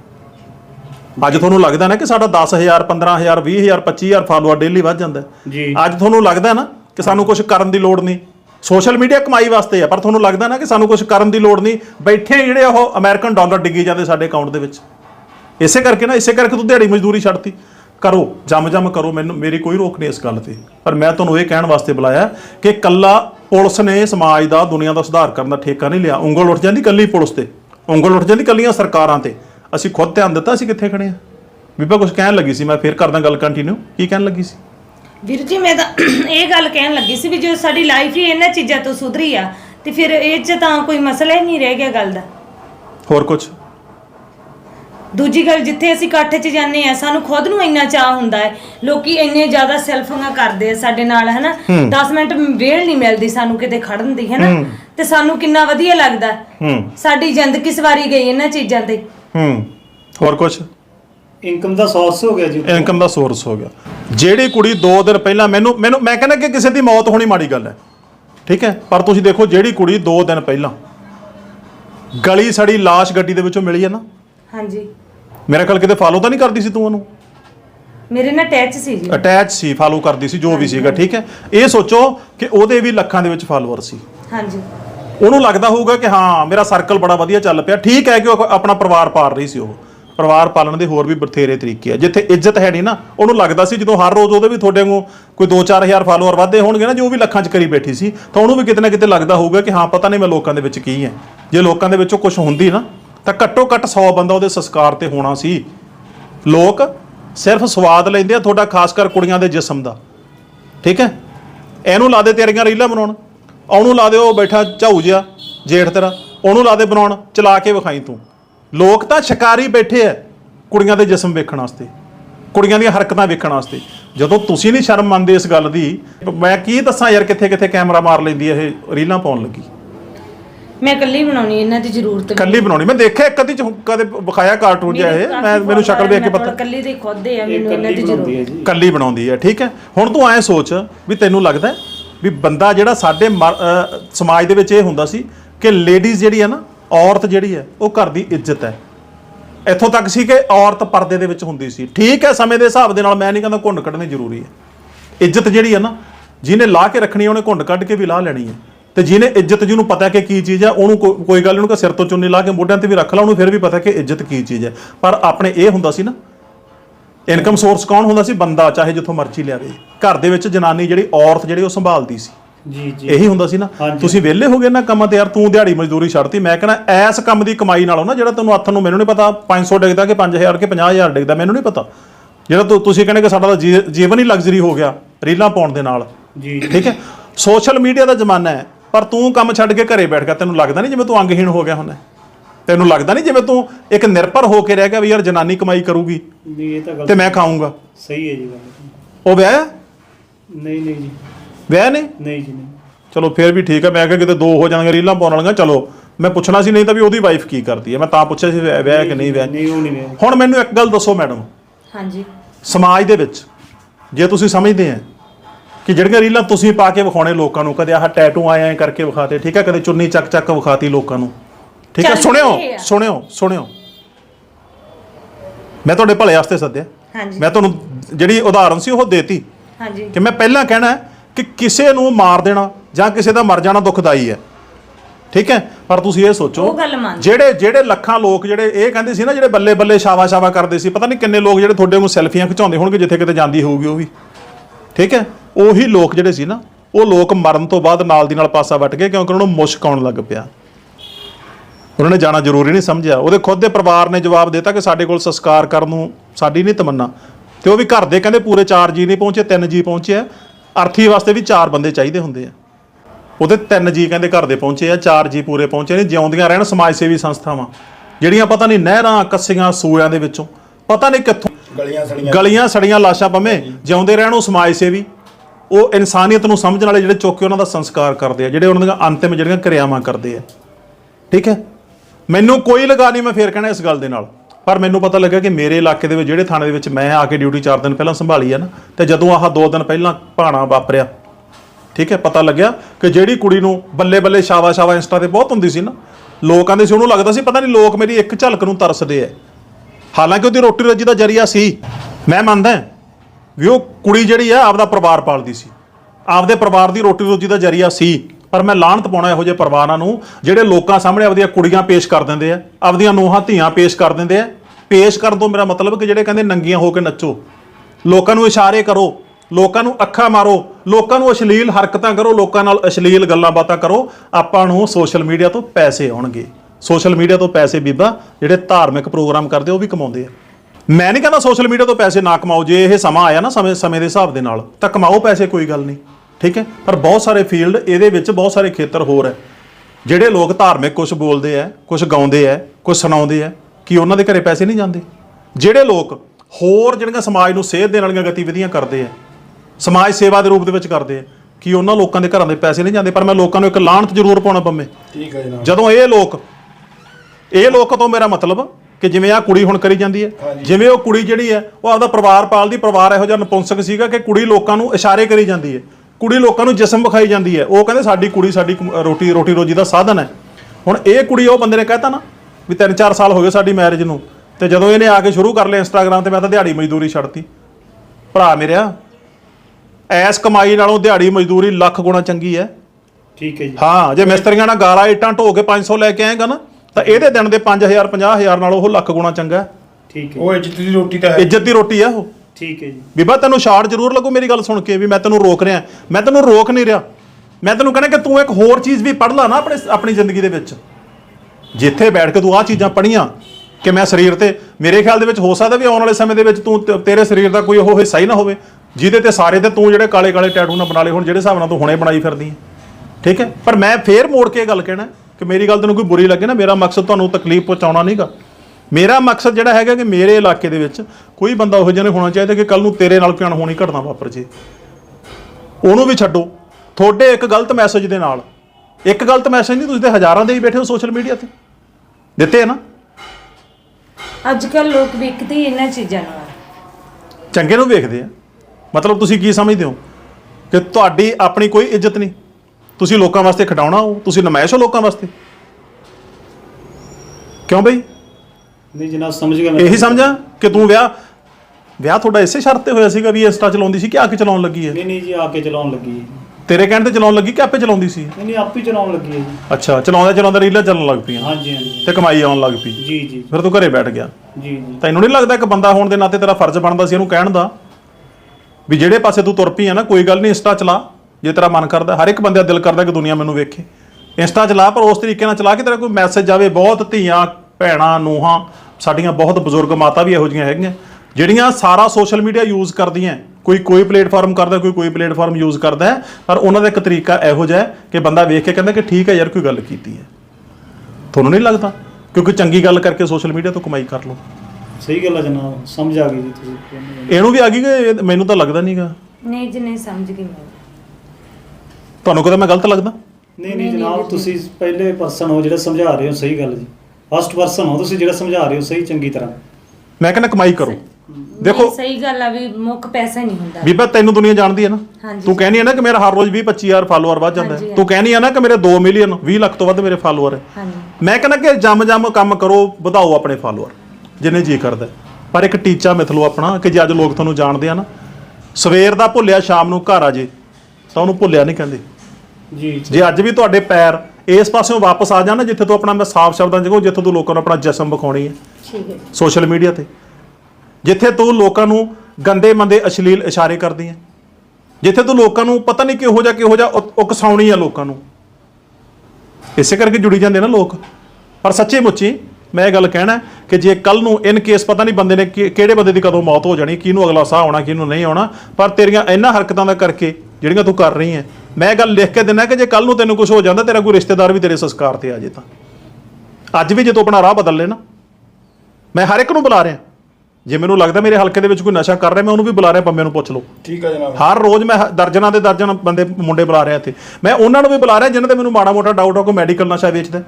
ਅੱਜ ਤੁਹਾਨੂੰ ਲੱਗਦਾ ਨਾ ਕਿ ਸਾਡਾ 10000 15000 20000 25000 ਫਾਲੋਅਰ ਡੇਲੀ ਵੱਧ ਜਾਂਦਾ। ਜੀ। ਅੱਜ ਤੁਹਾਨੂੰ ਲੱਗਦਾ ਨਾ ਕਿ ਸਾਨੂੰ ਕੁਝ ਕਰਨ ਦੀ ਲੋੜ ਨਹੀਂ। ਸੋਸ਼ਲ ਮੀਡੀਆ ਕਮਾਈ ਵਾਸਤੇ ਆ ਪਰ ਤੁਹਾਨੂੰ ਲੱਗਦਾ ਨਾ ਕਿ ਸਾਨੂੰ ਕੁਝ ਕਰਨ ਦੀ ਲੋੜ ਨਹੀਂ। ਬੈਠੇ ਜਿਹੜੇ ਉਹ ਅਮਰੀਕਨ ਡਾਲਰ ਡਿੱਗੀ ਜਾਂਦੇ ਸਾਡੇ ਅਕਾਊਂਟ ਦੇ ਵਿੱਚ। ਇਸੇ ਕਰਕੇ ਨਾ ਇਸੇ ਕਰਕੇ ਤੂੰ ਦਿਹਾੜੀ ਮਜ਼ਦੂਰੀ ਛੱਡਤੀ। ਕਰੋ ਜਮ ਜਮ ਕਰੋ ਮੈਨੂੰ ਮੇਰੀ ਕੋਈ ਰੋਕ ਨਹੀਂ ਇਸ ਗੱਲ ਤੇ। ਪਰ ਮੈਂ ਤੁਹਾਨੂੰ ਇਹ ਕਹਿਣ ਵਾਸਤੇ ਬੁਲਾਇਆ ਕਿ ਕੱਲਾ ਪੁਲਿਸ ਨੇ ਸਮਾਜ ਦਾ ਦੁਨੀਆ ਦਾ ਸੁਧਾਰ ਕਰਨ ਦਾ ਠੇਕਾ ਨਹੀਂ ਲਿਆ। ਉਂਗਲ ਉੱਠ ਜਾਂਦੀ ਕੱਲੀ ਪੁਲਿਸ ਤੇ। ਉਂਗਲ ਉੱਠ ਜਾਂਦੀ ਕੱਲੀਆਂ ਸਰਕਾਰਾਂ ਤੇ। ਅਸੀਂ ਖੁਦ ਧਿਆਨ ਦਿੱਤਾ ਅਸੀਂ ਕਿੱਥੇ ਖੜੇ ਆ ਬੀਬਾ ਕੁਝ ਕਹਿਣ ਲੱਗੀ ਸੀ ਮੈਂ ਫੇਰ ਕਰਦਾ ਗੱਲ ਕੰਟੀਨਿਊ ਕੀ ਕਹਿਣ ਲੱਗੀ ਸੀ? ਵੀਰ ਜੀ ਮੈਂ ਤਾਂ ਇਹ ਗੱਲ ਕਹਿਣ ਲੱਗੀ ਸੀ ਵੀ ਜੋ ਸਾਡੀ ਲਾਈਫ ਹੀ ਇਹਨਾਂ ਚੀਜ਼ਾਂ ਤੋਂ ਸੁਧਰੀ ਆ ਤੇ ਫਿਰ ਇਹ 'ਚ ਤਾਂ ਕੋਈ ਮਸਲਾ ਹੀ ਨਹੀਂ ਰਹਿ ਗਿਆ ਗੱਲ ਦਾ। ਹੋਰ ਕੁਝ ਦੂਜੀ ਗੱਲ ਜਿੱਥੇ ਅਸੀਂ ਇਕੱਠ 'ਚ ਜਾਂਦੇ ਆ ਸਾਨੂੰ ਖੁਦ ਨੂੰ ਇੰਨਾ ਚਾਹ ਹੁੰਦਾ ਹੈ। ਲੋਕੀ ਇੰਨੇ ਜ਼ਿਆਦਾ ਸੈਲਫੀਆਂ ਕਰਦੇ ਆ ਸਾਡੇ ਨਾਲ ਹਨਾ? 10 ਮਿੰਟ ਵੇਲ ਨਹੀਂ ਮਿਲਦੀ ਸਾਨੂੰ ਕਿਤੇ ਖੜਨ ਦੀ ਹਨਾ? ਤੇ ਸਾਨੂੰ ਕਿੰਨਾ ਵਧੀਆ ਲੱਗਦਾ। ਹੈ। ਸਾਡੀ ਜ਼ਿੰਦਗੀ ਸਵਾਰੀ ਗਈ ਇਹਨਾਂ ਚੀਜ਼ਾਂ ਤੇ। ਹੂੰ ਹੋਰ ਕੁਝ ਇਨਕਮ ਦਾ ਸੋਰਸ ਹੋ ਗਿਆ ਜੀ ਇਨਕਮ ਦਾ ਸੋਰਸ ਹੋ ਗਿਆ। ਜਿਹੜੀ ਕੁੜੀ 2 ਦਿਨ ਪਹਿਲਾਂ ਮੈਨੂੰ ਮੈਨੂੰ ਮੈਂ ਕਹਿੰਦਾ ਕਿ ਕਿਸੇ ਦੀ ਮੌਤ ਹੋਣੀ ਮਾੜੀ ਗੱਲ ਹੈ। ਠੀਕ ਹੈ? ਪਰ ਤੁਸੀਂ ਦੇਖੋ ਜਿਹੜੀ ਕੁੜੀ 2 ਦਿਨ ਪਹਿਲਾਂ ਗਲੀ ਸੜੀ ਲਾਸ਼ ਗੱਡੀ ਦੇ ਵਿੱਚੋਂ ਮਿਲੀ ਹੈ ਨਾ? ਹਾਂਜੀ। ਮੇਰੇ ਖਿਆਲ ਕਿਤੇ ਫਾਲੋ ਤਾਂ ਨਹੀਂ ਕਰਦੀ ਸੀ ਤੂੰ ਉਹਨੂੰ? ਮੇਰੇ ਨਾਲ ਅਟੈਚ ਸੀ ਜੀ। ਅਟੈਚ ਸੀ ਫਾਲੋ ਕਰਦੀ ਸੀ ਜੋ ਵੀ ਸੀਗਾ ਠੀਕ ਹੈ? ਇਹ ਸੋਚੋ ਕਿ ਉਹਦੇ ਵੀ ਲੱਖਾਂ ਦੇ ਵਿੱਚ ਫਾਲੋਅਰ ਸੀ। ਹਾਂਜੀ। ਉਹਨੂੰ ਲੱਗਦਾ ਹੋਊਗਾ ਕਿ ਹਾਂ, ਮੇਰਾ ਸਰਕਲ ਬੜਾ ਵਧੀਆ ਚੱਲ ਪਿਆ। ਠੀਕ ਹੈ ਕਿ ਉਹ ਆਪਣਾ ਪਰਿਵਾਰ ਪਾਲ ਰਹੀ ਸੀ ਉਹ। ਪਰਿਵਾਰ ਪਾਲਣ ਦੇ ਹੋਰ ਵੀ ਬਥੇਰੇ ਤਰੀਕੇ ਆ। ਜਿੱਥੇ ਇੱਜ਼ਤ ਹੈ ਨਹੀਂ ਨਾ, ਉਹਨੂੰ ਲੱਗਦਾ ਸੀ ਜਦੋਂ ਹਰ ਰੋਜ਼ ਉਹਦੇ ਵੀ ਤੁਹਾਡੇ ਵਾਂਗੂ ਕੋਈ 2-4000 ਫਾਲੋਅਰ ਵਧਦੇ ਹੋਣਗੇ ਨਾ ਜੋ ਵੀ ਲੱਖਾਂ 'ਚ ਕਰੀ ਬੈਠੀ ਸੀ, ਤਾਂ ਉਹਨੂੰ ਵੀ ਕਿਤੇ ਨਾ ਕਿਤੇ ਲੱਗਦਾ ਹੋਊਗਾ ਕਿ ਹਾਂ, ਪਤਾ ਨਹੀਂ ਮੈਂ ਲੋਕਾਂ ਦੇ ਵਿੱਚ ਕੀ ਹੈ ਜੇ ਲੋਕਾਂ ਦੇ ਵਿੱਚੋਂ ਕੁਝ ਹੁੰਦੀ ਨਾ, ਤਾਂ ਘੱਟੋ ਘੱਟ 100 ਬੰਦਾ ਉਹਦੇ ਸੰਸਕਾਰ ਤੇ ਹੋਣਾ ਸੀ। ਲੋਕ ਸਿਰਫ ਸਵਾਦ ਲੈਂਦੇ ਆ ਤੁਹਾਡਾ, ਖਾਸ ਕਰ ਕੁੜੀਆਂ ਦੇ ਜਿਸਮ ਦਾ। ਠੀਕ ਹੈ? ਇਹਨੂੰ ਲਾ ਦੇ ਤੇਰੀਆਂ ਰੀਲਾਂ ਬਣਾਉਣ। ਉਹਨੂੰ ਲਾ ਦੇ ਉਹ ਬੈਠਾ ਝਾਊ ਜਿਹਾ ਜੇਠ ਤੇਰਾ। ਉਹਨੂੰ ਲਾ ਦੇ ਬਣਾਉਣ ਚਲਾ ਕੇ ਵਿਖਾਈ ਤੂੰ। ਲੋਕ ਤਾਂ ਸ਼ਿਕਾਰੀ ਬੈਠੇ ਐ ਕੁੜੀਆਂ ਦੇ ਜਿਸਮ ਵੇਖਣ ਵਾਸਤੇ ਕੁੜੀਆਂ ਦੀਆਂ ਹਰਕਤਾਂ ਵੇਖਣ ਵਾਸਤੇ। ਜਦੋਂ ਤੁਸੀਂ ਨਹੀਂ ਸ਼ਰਮ ਮੰਨਦੇ ਇਸ ਗੱਲ ਦੀ ਮੈਂ ਕੀ ਦੱਸਾਂ ਯਾਰ ਕਿੱਥੇ ਕਿੱਥੇ ਕੈਮਰਾ ਮਾਰ ਲੈਂਦੀ ਐ ਇਹ ਰੀਲਾਂ ਪਾਉਣ ਲੱਗੀ। ਮੈਂ ਇਕੱਲੀ ਬਣਾਉਣੀ ਇਹਨਾਂ ਦੀ ਜ਼ਰੂਰਤ ਵੀ ਕੱਲੀ ਬਣਾਉਣੀ। ਮੈਂ ਦੇਖਿਆ ਇੱਕ ਅੱਧੀ ਚ ਕਦੇ ਵਿਖਾਇਆ ਕਾਰਟੂਨ ਜਿਹਾ ਇਹ। ਮੈਂ ਮੈਨੂੰ ਸ਼ਕਲ ਵੇਖ ਕੇ ਪਤਾ ਇਕੱਲੀ ਦੇ ਖੁਦ ਆ ਮੈਨੂੰ ਇਹਨਾਂ ਦੀ ਕੱਲੀ ਜ਼ਰੂਰਤ ਕੱਲੀ ਬਣਾਉਂਦੀ ਹੈ ਠੀਕ ਹੈ। ਹੁਣ ਤੂੰ ਐਂ ਸੋਚ ਵੀ ਤੈਨੂੰ ਲੱਗਦਾ ਹੈ ਵੀ ਬੰਦਾ ਜਿਹੜਾ ਸਾਡੇ ਮਰ- ਸਮਾਜ ਦੇ ਵਿੱਚ ਇਹ ਹੁੰਦਾ ਸੀ ਕਿ ਲੇਡੀਜ਼ ਜਿਹੜੀ ਹੈ ਨਾ, ਔਰਤ ਜਿਹੜੀ ਹੈ ਉਹ ਘਰ ਦੀ ਇੱਜ਼ਤ ਹੈ। ਇੱਥੋਂ ਤੱਕ ਸੀ ਕਿ ਔਰਤ ਪਰਦੇ ਦੇ ਵਿੱਚ ਹੁੰਦੀ ਸੀ। ਠੀਕ ਹੈ, ਸਮੇਂ ਦੇ ਹਿਸਾਬ ਦੇ ਨਾਲ ਮੈਂ ਨਹੀਂ ਕਹਿੰਦਾ ਘੁੰਡ ਕੱਢਣੀ ਜ਼ਰੂਰੀ ਹੈ। ਇੱਜ਼ਤ ਜਿਹੜੀ ਹੈ ਨਾ, ਜਿਹਨੇ ਲਾ ਕੇ ਰੱਖਣੀ ਉਹਨੇ ਘੁੰਡ ਕੱਢ ਕੇ ਵੀ ਲਾ ਲੈਣੀ ਹੈ। ਤੇ ਜਿਹਨੇ ਇੱਜ਼ਤ ਜਿਹਨੂੰ ਪਤਾ ਕਿ ਕੀ ਚੀਜ਼ ਹੈ ਉਹਨੂੰ ਕੋਈ ਗੱਲ ਨਹੀਂ ਉਹਨੂੰ ਕਿ ਸਿਰ ਤੋਂ ਚੁੰਨੀ ਲਾ ਕੇ ਮੋਢਿਆਂ ਤੇ ਵੀ ਰੱਖ ਲਾ, ਉਹਨੂੰ ਫਿਰ ਵੀ ਪਤਾ ਕਿ ਇੱਜ਼ਤ ਕੀ ਚੀਜ਼ ਹੈ। ਪਰ ਆਪਣੇ ਇਹ ਹੁੰਦਾ ਸੀ ਨਾ ਇਨਕਮ ਸੋਰਸ ਕੌਣ ਹੁੰਦਾ ਸੀ? ਬੰਦਾ ਚਾਹੇ ਜਿੱਥੋਂ ਮਰਜ਼ੀ ਲਿਆਵੇ ਘਰ ਦੇ ਵਿੱਚ ਜਨਾਨੀ ਜਿਹੜੀ ਔਰਤ ਜਿਹੜੀ ਉਹ ਸੰਭਾਲਦੀ ਸੀ। ਜੀ ਜੀ। ਇਹੀ ਹੁੰਦਾ ਸੀ ਨਾ। ਤੁਸੀਂ ਵਿਹਲੇ ਹੋ ਗਏ ਨਾ ਕੰਮਾਂ ਤੇ ਯਾਰ ਤੂੰ ਦਿਹਾੜੀ ਮਜ਼ਦੂਰੀ ਛੱਡਤੀ। ਮੈਂ ਕਹਿੰਦਾ ਐਸ ਕੰਮ ਦੀ ਕਮਾਈ ਨਾਲੋਂ ਨਾ ਜਿਹੜਾ ਤੈਨੂੰ ਹੱਥ ਨੂੰ ਮੈਨੂੰ ਨਹੀਂ ਪਤਾ 500 ਡਿੱਗਦਾ ਕਿ 5000 ਕਿ 50000 ਡਿੱਗਦਾ ਮੈਨੂੰ ਨਹੀਂ ਪਤਾ। ਜਿਹੜਾ ਤੂੰ ਤੁਸੀਂ ਕਹਿੰਦੇ ਕਿ ਸਾਡਾ ਤਾਂ ਜੀਵਨ ਹੀ ਲਗਜ਼ਰੀ ਹੋ ਗਿਆ ਰੀਲਾਂ ਪਾਉਣ ਦੇ ਨਾਲ। ਜੀ ਜੀ। ਠੀਕ ਹੈ? ਸੋਸ਼ਲ ਮੀਡੀਆ ਦਾ ਜ਼ਮਾਨਾ ਹੈ ਪਰ ਤੂੰ ਕੰਮ ਛੱਡ ਕੇ ਘਰੇ ਬੈਠ ਗਿਆ। ਤੈਨੂੰ ਲੱਗਦਾ ਨਹੀਂ ਜਿਵੇਂ ਤੂੰ ਅੰਗਹੀਣ ਹੋ ਗਿਆ ਹੁੰਦਾ ਤੈਨੂੰ ਲੱਗਦਾ ਨਹੀਂ ਜਿਵੇਂ ਤੂੰ ਇੱਕ ਨਿਰਭਰ ਹੋ ਕੇ ਰਹਿ ਗਿਆ ਵੀ ਯਾਰ ਜਨਾਨੀ ਕਮਾਈ ਕਰੂਗੀ। ਨਹੀਂ ਇਹ ਤਾਂ ਗੱਲ ਤੇ ਮੈਂ ਖਾਊਂਗਾ। ਸਹੀ ਹੈ ਜੀ ਗੱਲ। ਉਹ ਵਿਆਹ? ਨਹੀਂ ਨਹੀਂ ਜੀ। ਵਿਆਹ ਨਹੀਂ ਨਹੀਂ ਜੀ ਨਹੀਂ। ਚਲੋ ਫਿਰ ਵੀ ਠੀਕ ਹੈ ਮੈਂ ਕਿਹਾ ਕਿਤੇ ਦੋ ਹੋ ਜਾਣਗੇ ਰੀਲਾਂ ਪਾਉਣ ਵਾਲੀਆਂ ਚਲੋ। ਮੈਂ ਪੁੱਛਣਾ ਸੀ ਨਹੀਂ ਤਾਂ ਵੀ ਉਹਦੀ ਵਾਈਫ ਕੀ ਕਰਦੀ ਹੈ ਮੈਂ ਤਾਂ ਪੁੱਛਿਆ ਸੀ ਵਿਆਹ ਕਿ ਨਹੀਂ ਵਿਆਹ? ਨਹੀਂ ਉਹ ਨਹੀਂ ਵਿਆਹ। ਹੁਣ ਮੈਨੂੰ ਇੱਕ ਗੱਲ ਦੱਸੋ ਮੈਡਮ। ਹਾਂਜੀ। ਸਮਾਜ ਦੇ ਵਿੱਚ ਜੇ ਤੁਸੀਂ ਸਮਝਦੇ ਆ ਕਿ ਜਿਹੜੀਆਂ ਰੀਲਾਂ ਤੁਸੀਂ ਪਾ ਕੇ ਵਿਖਾਉਣੇ ਲੋਕਾਂ ਨੂੰ ਕਦੇ ਆਹ ਟੈਟੂ ਆਏ ਐ ਕਰਕੇ ਵਿਖਾਤੇ ਠੀਕ ਹੈ ਕਦੇ ਚੁੰਨੀ ਚੱਕ ਚੱਕ ਵਿਖਾਤੀ ਲੋਕਾਂ ਨੂੰ। ਠੀਕ ਹੈ ਚੱਲ ਸੁਣਿਓ ਇਹ ਆ। ਸੁਣਿਓ ਸੁਣਿਓ। ਮੈਂ ਤੁਹਾਡੇ ਭਲੇ ਵਾਸਤੇ ਸੱਦਿਆ। ਹਾਂਜੀ। ਮੈਂ ਤੁਹਾਨੂੰ ਜਿਹੜੀ ਉਦਾਹਰਨ ਸੀ ਉਹ ਦੇਤੀ ਹਾਂਜੀ। ਕਿ ਮੈਂ ਪਹਿਲਾਂ ਕਹਿਣਾ ਹੈ ਕਿ ਕਿਸੇ ਨੂੰ ਮਾਰ ਦੇਣਾ ਜਾਂ ਕਿਸੇ ਦਾ ਮਰ ਜਾਣਾ ਦੁਖਦਾਈ ਹੈ। ਠੀਕ ਹੈ? ਪਰ ਤੁਸੀਂ ਇਹ ਸੋਚੋ ਉਹ ਗੱਲ ਮੰਨ ਜਿਹੜੇ ਜਿਹੜੇ ਲੱਖਾਂ ਲੋਕ ਜਿਹੜੇ ਇਹ ਕਹਿੰਦੇ ਸੀ ਨਾ ਜਿਹੜੇ ਬੱਲੇ ਬੱਲੇ ਸ਼ਾਵਾ ਸ਼ਾਵਾ ਕਰਦੇ ਸੀ ਪਤਾ ਨਹੀਂ ਕਿੰਨੇ ਲੋਕ ਜਿਹੜੇ ਤੁਹਾਡੇ ਨੂੰ ਸੈਲਫੀਆਂ ਖਿਚਾਉਂਦੇ ਹੋਣਗੇ ਜਿੱਥੇ ਕਿਤੇ ਜਾਂਦੀ ਹੋਊਗੀ ਉਹ ਵੀ। ਠੀਕ ਹੈ? ਉਹੀ ਲੋਕ ਜਿਹੜੇ ਸੀ ਨਾ ਉਹ ਲੋਕ ਮਰਨ ਤੋਂ ਬਾਅਦ ਨਾਲ ਦੀ ਨਾਲ ਪਾਸਾ ਵੱਟ ਗਏ ਕਿਉਂਕਿ ਉਹਨਾਂ ਨੂੰ ਮੁਸ਼ਕ ਆਉਣ ਲੱਗ ਪਿਆ। ਉਹਨਾਂ ਨੇ ਜਾਣਾ ਜ਼ਰੂਰੀ ਨਹੀਂ ਸਮਝਿਆ। ਉਹਦੇ ਖੁਦ ਦੇ ਪਰਿਵਾਰ ਨੇ ਜਵਾਬ ਦਿੱਤਾ ਕਿ ਸਾਡੇ ਕੋਲ ਸੰਸਕਾਰ ਕਰਨ ਨੂੰ ਸਾਡੀ ਨਹੀਂ ਤਮੰਨਾ। ਤੇ ਉਹ ਵੀ ਘਰ ਦੇ ਕਹਿੰਦੇ ਪੂਰੇ 4 ਜੀ ਨਹੀਂ ਪਹੁੰਚੇ 3 ਜੀ ਪਹੁੰਚੇ ਆ। ਅਰਥੀ ਵਾਸਤੇ ਵੀ 4 ਬੰਦੇ ਚਾਹੀਦੇ ਹੁੰਦੇ ਆ। ਉਹਦੇ 3 ਜੀ ਕਹਿੰਦੇ ਘਰ ਦੇ ਪਹੁੰਚੇ ਆ 4 ਜੀ ਪੂਰੇ ਪਹੁੰਚੇ ਨੇ ਜਿਉਂਦੀਆਂ ਰਹਿਣ ਸਮਾਜ ਸੇਵੀ ਸੰਸਥਾਵਾਂ। ਜਿਹੜੀਆਂ ਪਤਾ ਨਹੀਂ ਨਹਿਰਾਂ ਕੱਸੀਆਂ ਸੂਆਂ ਦੇ ਵਿੱਚੋਂ ਪਤਾ ਨਹੀਂ ਕਿੱਥੋਂ ਗਲੀਆਂ ਸੜੀਆਂ। ਗਲੀਆਂ ਸੜੀਆਂ ਲਾਸ਼ਾਂ ਪਵੇਂ ਜਿਉਂਦੇ ਰਹਿਣ ਉਹ ਸਮਾਜ ਸੇਵੀ ਉਹ ਇਨਸਾਨੀਅਤ ਨੂੰ ਸਮਝਣ ਵਾਲੇ ਜਿਹੜੇ ਚੁੱਕ ਕੇ ਉਹਨਾਂ ਦਾ ਸੰਸਕਾਰ ਕਰਦੇ ਆ ਜਿਹੜੇ ਉਹਨਾਂ ਦੀਆਂ ਅੰਤਿਮ ਜਿਹੜੀਆਂ ਕਿਰਿਆਵਾਂ ਕਰਦੇ ਆ। ਠੀਕ ਹੈ? ਮੈਨੂੰ ਕੋਈ ਲਗਾ ਨਹੀਂ ਮੈਂ ਫੇਰ ਕਹਿਣਾ ਇਸ ਗੱਲ ਦੇ ਨਾਲ। ਪਰ ਮੈਨੂੰ ਪਤਾ ਲੱਗਾ ਕਿ ਮੇਰੇ ਇਲਾਕੇ ਦੇ ਵਿੱਚ ਜਿਹੜੇ ਥਾਣੇ ਦੇ ਵਿੱਚ ਮੈਂ ਆ ਕੇ ਡਿਊਟੀ 4 ਦਿਨ ਪਹਿਲਾਂ ਸੰਭਾਲੀ ਆ ਨਾ, ਤੇ ਜਦੋਂ ਆਹ 2 ਦਿਨ ਪਹਿਲਾਂ ਭਾਣਾ ਵਾਪਰਿਆ, ਠੀਕ ਹੈ, ਪਤਾ ਲੱਗਿਆ ਕਿ ਜਿਹੜੀ ਕੁੜੀ ਨੂੰ ਬੱਲੇ ਬੱਲੇ ਸ਼ਾਵਾ ਸ਼ਾਵਾ ਇੰਸਟਾ ਤੇ ਬਹੁਤ ਹੁੰਦੀ ਸੀ ਨਾ, ਲੋਕ ਦੇ ਸੀ, ਉਹਨੂੰ ਲੱਗਦਾ ਸੀ ਪਤਾ ਨਹੀਂ ਲੋਕ ਮੇਰੀ ਇੱਕ ਝਲਕ ਨੂੰ ਤਰਸਦੇ ਆ ਹਾਲਾਂਕਿ ਉਹਦੀ ਰੋਟੀ ਰੋਜੀ ਦਾ ਜਰੀਆ ਸੀ। ਮੈਂ ਮੰਨਦਾ ਵੀ ਉਹ ਕੁੜੀ ਜਿਹੜੀ ਆ ਆਪਦਾ ਪਰਿਵਾਰ ਪਾਲਦੀ ਸੀ। ਆਪਦੇ ਪਰਿਵਾਰ ਦੀ ਰੋਟੀ ਰੋਜੀ ਦਾ ਜਰੀਆ ਸੀ। ਪਰ ਮੈਂ ਲਾਹਨਤ ਪਾਉਣਾ ਇਹੋ ਜਿਹੇ ਪਰਿਵਾਰਾਂ ਨੂੰ, ਜਿਹੜੇ ਲੋਕਾਂ ਸਾਹਮਣੇ ਆਪਦੀਆਂ ਕੁੜੀਆਂ ਪੇਸ਼ ਕਰ ਦਿੰਦੇ ਆ, ਆਪਦੀਆਂ ਨੂੰਹਾਂ ਧੀਆਂ ਪੇਸ਼ ਕਰ ਦਿੰਦੇ ਆ। ਪੇਸ਼ ਕਰਨ ਤੋਂ ਮੇਰਾ ਮਤਲਬ ਕਿ ਜਿਹੜੇ ਕਹਿੰਦੇ ਨੰਗੀਆਂ ਹੋ ਕੇ ਨੱਚੋ। ਲੋਕਾਂ ਨੂੰ ਇਸ਼ਾਰੇ ਕਰੋ, ਲੋਕਾਂ ਨੂੰ ਅੱਖਾਂ ਮਾਰੋ, ਲੋਕਾਂ ਨੂੰ ਅਸ਼ਲੀਲ ਹਰਕਤਾਂ ਕਰੋ, ਲੋਕਾਂ ਨਾਲ ਅਸ਼ਲੀਲ ਗੱਲਾਂ ਬਾਤਾਂ ਕਰੋ। ਆਪਾਂ ਨੂੰ ਸੋਸ਼ਲ ਮੀਡੀਆ ਤੋਂ ਪੈਸੇ ਆਉਣਗੇ। ਸੋਸ਼ਲ ਮੀਡੀਆ ਤੋਂ ਪੈਸੇ ਬੀਬਾ, ਜਿਹੜੇ ਧਾਰਮਿਕ ਪ੍ਰੋਗਰਾਮ ਕਰਦੇ ਉਹ ਵੀ ਕਮਾਉਂਦੇ ਆ। ਮੈਂ ਨਹੀਂ ਕਹਿੰਦਾ ਸੋਸ਼ਲ ਮੀਡੀਆ ਤੋਂ ਪੈਸੇ ਨਾ ਕਮਾਓ, ਜੇ ਇਹ ਸਮਾਂ ਆਇਆ ਨਾ ਸਮੇਂ ਸਮੇਂ ਦੇ ਹਿਸਾਬ ਦੇ ਨਾਲ, ਤਾਂ ਕਮਾਓ ਪੈਸੇ, ਕੋਈ ਗੱਲ ਨਹੀਂ। ਠੀਕ ਹੈ? ਪਰ ਬਹੁਤ ਸਾਰੇ ਫੀਲਡ ਇਹਦੇ ਵਿੱਚ ਬਹੁਤ ਸਾਰੇ ਖੇਤਰ ਹੋਰ ਹੈ। ਜਿਹੜੇ ਲੋਕ ਧਾਰਮਿਕ ਕੁਝ ਬੋਲਦੇ ਆ ਕੁਝ ਗਾਉਂਦੇ ਆ ਕੁਝ ਸੁਣਾਉਂਦੇ ਆ ਕੀ ਉਹਨਾਂ ਦੇ ਘਰੇ ਪੈਸੇ ਨਹੀਂ ਜਾਂਦੇ? ਜਿਹੜੇ ਲੋਕ ਹੋਰ ਜਿਹੜੀਆਂ ਸਮਾਜ ਨੂੰ ਸੇਧ ਦੇਣ ਵਾਲੀਆਂ ਗਤੀਵਿਧੀਆਂ ਕਰਦੇ ਆ ਸਮਾਜ ਸੇਵਾ ਦੇ ਰੂਪ ਦੇ ਵਿੱਚ ਕਰਦੇ ਆ ਕੀ ਉਹਨਾਂ ਲੋਕਾਂ ਦੇ ਘਰਾਂ ਦੇ ਪੈਸੇ ਨਹੀਂ ਜਾਂਦੇ? ਪਰ ਮੈਂ ਲੋਕਾਂ ਨੂੰ ਇੱਕ ਲਾਹਨਤ ਜ਼ਰੂਰ ਪਾਉਣਾ ਪੰਮੇ। ਠੀਕ ਹੈ ਜਨਾਬ। ਜਦੋਂ ਇਹ ਲੋਕ ਇਹ ਲੋਕ ਤੋਂ ਮੇਰਾ ਮਤਲਬ ਕਿ ਜਿਵੇਂ ਆ ਕੁੜੀ ਹੁਣ ਕਰੀ ਜਾਂਦੀ ਹੈ ਜਿਵੇਂ ਉਹ ਕੁੜੀ ਜਿਹੜੀ ਹੈ ਉਹ ਆਪਦਾ ਪਰਿਵਾਰ ਪਾਲਦੀ ਪਰਿਵਾਰ ਇਹੋ ਜਿਹਾ ਨਪੁੰਸਕ ਸੀਗਾ ਕਿ ਕੁੜੀ ਲੋਕਾਂ ਨੂੰ ਇਸ਼ਾਰੇ ਕਰੀ ਜਾਂਦੀ ਹੈ। ਕੁੜੀ ਲੋਕਾਂ ਨੂੰ ਜਿਸਮ ਵਿਖਾਈ ਜਾਂਦੀ ਹੈ। ਉਹ ਕਹਿੰਦੇ ਸਾਡੀ ਕੁੜੀ ਸਾਡੀ ਕਮ- ਰੋਟੀ ਰੋਟੀ ਰੋਜੀ ਦਾ ਸਾਧਨ ਹੈ। ਹੁਣ ਇਹ ਕੁੜੀ ਉਹ ਬੰਦੇ ਨੇ ਕਹਿਤਾ ਨਾ ਵੀ 3-4 ਸਾਲ ਹੋ ਗਏ ਸਾਡੀ ਮੈਰਿਜ ਨੂੰ। ਤੇ ਜਦੋਂ ਇਹਨੇ ਆ ਕੇ ਸ਼ੁਰੂ ਕਰ ਲਿਆ ਇੰਸਟਾਗ੍ਰam ਤੇ ਮੈਂ ਤਾਂ ਦਿਹਾੜੀ ਮਜ਼ਦੂਰੀ ਛੱਡਤੀ। ਭਰਾ ਮੇਰਿਆ ਐਸ ਕਮਾਈ ਨਾਲੋਂ ਦਿਹਾੜੀ ਮਜ਼ਦੂਰੀ ਲੱਖ ਗੁਣਾ ਚੰਗੀ ਹੈ। ਠੀਕ ਹੈ ਜੀ। ਹਾਂ ਜੇ ਮਿਸਤਰੀਆਂ ਨਾਲ ਗਾਲਾ ਇੱਟਾਂ ਢੋ ਕੇ 500 ਲੈ ਕੇ ਆਏਗਾ ਨਾ ਤਾਂ ਇਹਦੇ ਦਿਨ ਦੇ 5000 50000 ਨਾਲੋਂ ਉਹ ਲੱਖ ਗੁਣਾ ਚੰਗਾ ਹੈ। ਠੀਕ ਹੈ। ਉਹ ਇੱਜ਼ਤ ਦੀ ਰੋਟੀ ਤਾਂ ਹੈ। ਇੱਜ਼ਤ ਦੀ ਰੋਟੀ ਆ ਉਹ। ਠੀਕ ਹੈ ਜੀ। ਬੀਬਾ, ਤੈਨੂੰ ਸ਼ਾਰਟ ਜ਼ਰੂਰ ਲੱਗੂ ਮੇਰੀ ਗੱਲ ਸੁਣ ਕੇ ਵੀ ਮੈਂ ਤੈਨੂੰ ਰੋਕ ਰਿਹਾ। ਮੈਂ ਤੈਨੂੰ ਰੋਕ ਨਹੀਂ ਰਿਹਾ। ਮੈਂ ਤੈਨੂੰ ਕਹਿੰਦਾ ਕਿ ਤੂੰ ਇੱਕ ਹੋਰ ਚੀਜ਼ ਵੀ ਪੜ੍ਹ ਲਾ ਨਾ ਆਪਣੇ ਆਪਣੀ ਜ਼ਿੰਦਗੀ ਦੇ ਵਿੱਚ। ਜਿੱਥੇ ਬੈਠ ਕੇ ਤੂੰ ਆਹ ਚੀਜ਼ਾਂ ਪੜ੍ਹੀਆਂ ਕਿ ਮੈਂ ਸਰੀਰ ਤੇ, ਮੇਰੇ ਖਿਆਲ ਦੇ ਵਿੱਚ ਹੋ ਸਕਦਾ ਵੀ ਆਉਣ ਵਾਲੇ ਸਮੇਂ ਦੇ ਵਿੱਚ ਤੂੰ ਤੇ- ਤੇਰੇ ਸਰੀਰ ਦਾ ਕੋਈ ਉਹ ਹਿੱਸਾ ਹੀ ਨਾ ਹੋਵੇ, ਜਿਹਦੇ ਤੇ ਸਾਰੇ ਤੇ ਤੂੰ ਜਿਹੜੇ ਕਾਲੇ ਕਾਲੇ ਟੈਟੂ ਨਾ ਬਣਾ ਲਏ ਹੁਣ, ਜਿਹੜੇ ਹਿਸਾਬ ਨਾਲ ਤੂੰ ਹੁਣੇ ਬਣਾਈ ਫਿਰਦੀ ਹੈ ਠੀਕ ਹੈ? ਪਰ ਮੈਂ ਫੇਰ ਮੋੜ ਕੇ ਇਹ ਗੱਲ ਕਹਿਣਾ ਕਿ ਮੇਰੀ ਗੱਲ ਤੈਨੂੰ ਕੋਈ ਬੁਰੀ ਲੱਗੇ ਨਾ, ਮੇਰਾ ਮਕਸਦ ਤੁਹਾਨੂੰ ਤਕਲੀਫ ਪਹੁੰਚਾਉਣਾ ਨਹੀਂਗਾ ਮੇਰਾ ਮਕਸਦ ਜਿਹੜਾ ਹੈਗਾ ਕਿ ਮੇਰੇ ਇਲਾਕੇ ਦੇ ਵਿੱਚ ਕੋਈ ਬੰਦਾ ਉਹੋ ਜਿਹਾ ਨਹੀਂ ਹੋਣਾ ਚਾਹੀਦਾ ਕਿ ਕੱਲ ਨੂੰ ਤੇਰੇ ਨਾਲ ਕਿਉਂ ਹੋਣੀ ਘਟਨਾ ਵਾਪਰ ਜੇ। ਉਹਨੂੰ ਵੀ ਛੱਡੋ। ਤੁਹਾਡੇ ਇੱਕ ਗਲਤ ਮੈਸੇਜ ਦੇ ਨਾਲ। ਇੱਕ ਗਲਤ ਮੈਸੇਜ ਨਹੀਂ ਤੁਸੀਂ ਤੇ ਹਜ਼ਾਰਾਂ ਦੇ ਹੀ ਬੈਠੇ ਹੋ ਸੋਸ਼ਲ ਮੀਡੀਆ ਤੇ। ਦਿੱਤੇ ਆ ਨਾ? ਅੱਜ ਕੱਲ ਲੋਕ ਵਿਕਦੇ ਹੀ ਇਹਨਾਂ ਚੀਜ਼ਾਂ ਨਾਲ। ਚੰਗੇ ਨੂੰ ਵੇਖਦੇ ਆ। ਮਤਲਬ ਤੁਸੀਂ ਕੀ ਸਮਝਦੇ ਹੋ? ਕਿ ਤੁਹਾਡੀ ਆਪਣੀ ਕੋਈ ਇੱਜ਼ਤ ਨਹੀਂ। ਤੁਸੀਂ ਲੋਕਾਂ ਵਾਸਤੇ ਖਟਾਉਣਾ ਹੋ ਤੁਸੀਂ ਨਮਾਇਸ਼ ਹੋ ਲੋਕਾਂ ਵਾਸਤੇ। ਕਿਉਂ ਬਈ? ਨਹੀਂ ਜਨਾਬ ਸਮਝ ਗਿਆ ਮੈਂ ਇਹੀ ਸਮਝਾਂ ਕਿ। ਤੂੰ ਵਿਆਹ ਵਿਆਹ ਤੁਹਾਡਾ ਇਸੇ ਸ਼ਰਤ ਤੇ ਹੋਇਆ ਸੀਗਾ ਵੀ ਇੰਸਟਾ ਚਲਾਉਂਦੀ ਸੀ ਕਿ ਆ ਕੇ ਚਲਾਉਣ ਲੱਗੀ ਹੈ? ਨਹੀਂ ਨਹੀਂ ਜੀ ਆ ਕੇ ਚਲਾਉਣ ਲੱਗੀ ਹੈ। ਤੇਰੇ ਕਹਿਣ ਤੇ ਚਲਾਉਣ ਲੱਗੀ ਕਿ ਆਪੇ ਚਲਾਉਂਦੀ ਸੀ? ਨਹੀਂ ਨਹੀਂ ਆਪ ਹੀ ਚਲਾਉਣ ਲੱਗੀ ਹੈ ਜੀ। ਅੱਛਾ ਚਲਾਉਂਦਾ ਚਲਾਉਂਦਾ ਰੀਲਾਂ ਚੱਲਣ ਲੱਗ ਪਈਆਂ। ਹਾਂਜੀ ਹਾਂਜੀ। ਤੇ ਕਮਾਈ ਆਉਣ ਲੱਗ ਪਈ। ਜੀ ਜੀ। ਫਿਰ ਤੂੰ ਘਰੇ ਬੈਠ ਗਿਆ। ਜੀ ਜੀ। ਤੈਨੂੰ ਨਹੀਂ ਲੱਗਦਾ ਕਿ ਬੰਦਾ ਹੋਣ ਦੇ ਨਾਤੇ ਤੇਰਾ ਫਰਜ਼ ਬਣਦਾ ਸੀ ਇਹਨੂੰ ਕਹਿਣ ਦਾ? ਵੀ ਜਿਹੜੇ ਪਾਸੇ ਤੂੰ ਤੁਰ ਪਈ ਆ ਨਾ ਕੋਈ ਗੱਲ ਨਹੀਂ ਇੰਸਟਾ ਚਲਾ। ਜੇ ਤੇਰਾ ਮਨ ਕਰਦਾ ਹਰ ਇੱਕ ਬੰਦੇ ਦਾ ਦਿਲ ਕਰਦਾ ਕਿ ਦੁਨੀਆ ਮੈਨੂੰ ਵੇਖੇ। ਇੰਸਟਾ ਚਲਾ ਪਰ ਉਸ ਤਰੀਕੇ ਨਾਲ ਚਲਾ ਕੇ ਤੇਰਾ ਕੋਈ ਮੈਸੇਜ ਜਾਵੇ ਬਹੁਤ ਧੀਆਂ ਭੈਣਾਂ ਨੂੰਹਾਂ ਸਾਡੀਆਂ ਬਹੁਤ ਬਜ਼ੁਰਗ ਮਾਤਾ ਵੀ ਇਹੋ ਜਿਹੀਆਂ ਹੈਗੀਆਂ ਜਿਹੜੀਆਂ ਸਾਰਾ ਸੋਸ਼ਲ ਮੀਡੀਆ ਯੂਜ਼ ਕਰਦੀਆਂ ਕੋਈ ਕੋਈ ਪਲੇਟਫਾਰਮ ਕਰਦਾ ਕੋਈ ਕੋਈ ਪਲੇਟਫਾਰਮ ਯੂਜ਼ ਕਰਦਾ ਹੈ, ਪਰ ਉਹਨਾਂ ਦਾ ਇੱਕ ਤਰੀਕਾ ਇਹੋ ਜਿਹਾ ਹੈ ਕਿ ਬੰਦਾ ਵੇਖ ਕੇ ਕਹਿੰਦਾ ਕਿ ਠੀਕ ਹੈ ਯਾਰ ਕੋਈ ਗੱਲ ਕੀਤੀ ਹੈ। ਤੁਹਾਨੂੰ ਨਹੀਂ ਲੱਗਦਾ? ਕਿਉਂਕਿ ਚੰਗੀ ਗੱਲ ਕਰਕੇ ਸੋਸ਼ਲ ਮੀਡੀਆ ਤੋਂ ਕਮਾਈ ਕਰ ਲਓ। ਸਹੀ ਗੱਲ ਹੈ ਜਨਾਬ ਸਮਝ ਆ ਗਈ ਜੀ ਤੁਸੀਂ। ਕਹਿੰਦੇ ਇਹਨੂੰ ਵੀ ਆ ਗਈ ਕਿ ਇਹ- ਮੈਨੂੰ ਤਾਂ ਲੱਗਦਾ ਨਹੀਂਗਾ ਨਹੀਂ ਜੀ ਨਹੀਂ ਸਮਝ ਗਈ ਮੈਂ। ਤੁਹਾਨੂੰ ਕਦੇ ਮੈਂ ਗਲਤ ਲੱਗਦਾ? ਨਹੀਂ ਨਹੀਂ ਜਨਾਬ ਤੁਸੀਂ ਪਹਿਲੇ ਪਰਸਨ ਹੋ ਜਿਹੜਾ ਸਮਝਾ ਰਹੇ ਹੋ ਸਹੀ ਗੱਲ ਜੀ। ਫਸਟ ਪਰਸਨ ਹੋ ਤੁਸੀਂ ਜਿਹੜਾ ਸਮਝਾ ਰਹੇ ਹੋ ਸਹੀ ਚੰਗੀ ਤਰ੍ਹਾਂ। ਮੈਂ ਕਹਿੰਦਾ ਕਮਾਈ ਕਰੋ। ਦੇਖੋ ਨਹੀਂ, ਸਹੀ ਗੱਲ ਆ ਵੀ ਮੁੱਖ ਪੈਸਾ ਨਹੀਂ ਹੁੰਦਾ। ਬੀਬਾ ਤੈਨੂੰ ਦੁਨੀਆ ਜਾਣਦੀ ਹੈ ਨਾ? ਹਾਂਜੀ। ਤੂੰ ਕਹਿੰਦੀ ਹੈ ਨਾ ਕਿ ਮੇਰਾ ਹਰ ਰੋਜ਼ 20 25000 ਫਾਲੋਅਰ ਵੱਧ ਜਾਂਦਾ ਹਾਂਜੀ, ਤੂੰ ਕਹਿੰਦੀ ਹੈ ਨਾ ਕਿ ਮੇਰੇ 2 ਮਿਲੀਅਨ 20 ਲੱਖ ਤੋਂ ਵੱਧ ਮੇਰੇ ਫਾਲੋਅਰ ਹੈ। ਹਾਂਜੀ। ਮੈਂ ਕਹਿੰਦਾ ਕਿ ਜੰਮ ਜੰਮ ਕੰਮ ਕਰੋ ਵਧਾਓ ਆਪਣੇ ਫਾਲੋਅਰ ਜਿੰਨੇ ਜੀ ਕਰਦਾ ਹੈ। ਪਰ ਇੱਕ ਟੀਚਾ ਮਿਥ ਲਓ ਆਪਣਾ ਕਿ ਜੇ ਅੱਜ ਲੋਕ ਤੁਹਾਨੂੰ ਜਾਣਦੇ ਆ ਨਾ ਸਵੇਰ ਦਾ ਭੁੱਲਿਆ ਸ਼ਾਮ ਨੂੰ ਘਰ ਆ ਜੇ ਤਾਂ ਉਹਨੂੰ ਭੁੱਲਿਆ ਨਹੀਂ ਕਹਿੰਦੇ। ਜੀ ਜੀ। ਜੇ ਅੱਜ ਵੀ ਤੁਹਾਡੇ ਪੈਰ ਇਸ ਪਾਸਿਓਂ ਵਾਪਸ ਆ ਜਾਣ ਨਾ ਜਿੱਥੇ ਤੂੰ ਆਪਣਾ ਮੈਂ ਸਾਫ਼ ਸ਼ਬਦਾਂ 'ਚ ਕਹੂੰ ਜਿੱਥੇ ਤੂੰ ਲੋਕਾਂ ਨੂੰ ਆਪਣਾ ਜਿਸਮ ਵਿਖਾਉਣੀ ਹੈ। ਠੀਕ ਹੈ। ਸੋਸ਼ਲ ਮੀਡੀਆ ਤੇ। ਜਿੱਥੇ ਤੂੰ ਲੋਕਾਂ ਨੂੰ ਗੰਦੇ ਮੰਦੇ ਅਸ਼ਲੀਲ ਇਸ਼ਾਰੇ ਕਰਦੀ ਹੈ। ਜਿੱਥੇ ਤੂੰ ਲੋਕਾਂ ਨੂੰ ਪਤਾ ਨਹੀਂ ਕਿਹੋ ਜਿਹਾ ਕਿਹੋ ਜਿਹਾ ਉਕ- ਉਕਸਾਉਣੀ ਆ ਲੋਕਾਂ ਨੂੰ। ਇਸੇ ਕਰਕੇ ਜੁੜੀ ਜਾਂਦੇ ਨਾ ਲੋਕ। ਪਰ ਸੱਚੇ ਮੁੱਚੀ ਮੈਂ ਇਹ ਗੱਲ ਕਹਿਣਾ ਕਿ ਜੇ ਕੱਲ ਨੂੰ ਇਨ ਕੇਸ ਪਤਾ ਨਹੀਂ ਬੰਦੇ ਨੇ ਕਿ- ਕਿਹੜੇ ਬੰਦੇ ਦੀ ਕਦੋਂ ਮੌਤ ਹੋ ਜਾਣੀ ਕਿਹਨੂੰ ਅਗਲਾ ਸਾਹ ਆਉਣਾ ਕਿਹਨੂੰ ਨਹੀਂ ਆਉਣਾ ਪਰ ਤੇਰੀਆਂ ਇਹਨਾਂ ਹਰਕਤਾਂ ਦਾ ਕਰਕੇ ਜਿਹੜੀਆਂ ਤੂੰ ਕਰ ਰਹੀ ਹੈ ਮੈਂ ਗੱਲ ਲਿਖ ਕੇ ਦਿੰਦਾ ਕਿ ਜੇ ਕੱਲ ਨੂੰ ਤੈਨੂੰ ਕੁਝ ਹੋ ਜਾਂਦਾ ਤੇਰਾ ਕੋਈ ਰਿਸ਼ਤੇਦਾਰ ਵੀ ਤੇਰੇ ਸੰਸਕਾਰ ਤੇ ਆ ਜੇ ਤਾਂ। ਅੱਜ ਵੀ ਜੇ ਤੂੰ ਆਪਣਾ ਰਾਹ ਬਦਲ ਲੈ ਨਾ ਮੈਂ ਹਰ ਇੱਕ ਨੂੰ ਬੁਲਾ ਰਿਹਾ। ਜੇ ਮੈਨੂੰ ਲੱਗਦਾ ਮੇਰੇ ਹਲਕੇ ਦੇ ਵਿੱਚ ਕੋਈ ਨਸ਼ਾ ਕਰ ਰਿਹਾ ਮੈਂ ਉਹਨੂੰ ਵੀ ਬੁਲਾ ਰਿਹਾ ਪੰਮੇ ਨੂੰ ਪੁੱਛ ਲਓ। ਠੀਕ ਆ ਜਨਾਬ। ਹਰ ਰੋਜ਼ ਮੈਂ ਹ- ਦਰਜਨਾਂ ਦੇ ਦਰਜਨ ਬੰਦੇ ਮੁੰਡੇ ਬੁਲਾ ਰਿਹਾ ਇੱਥੇ। ਮੈਂ ਉਹਨਾਂ ਨੂੰ ਵੀ ਬੁਲਾ ਰਿਹਾ ਜਿਨ੍ਹਾਂ ਤੇ ਮੈਨੂੰ ਮਾੜਾ ਮੋਟਾ ਡਾਊਟ ਆ ਕੋਈ ਮੈਡੀਕਲ ਨਸ਼ਾ ਵੇਚਦਾ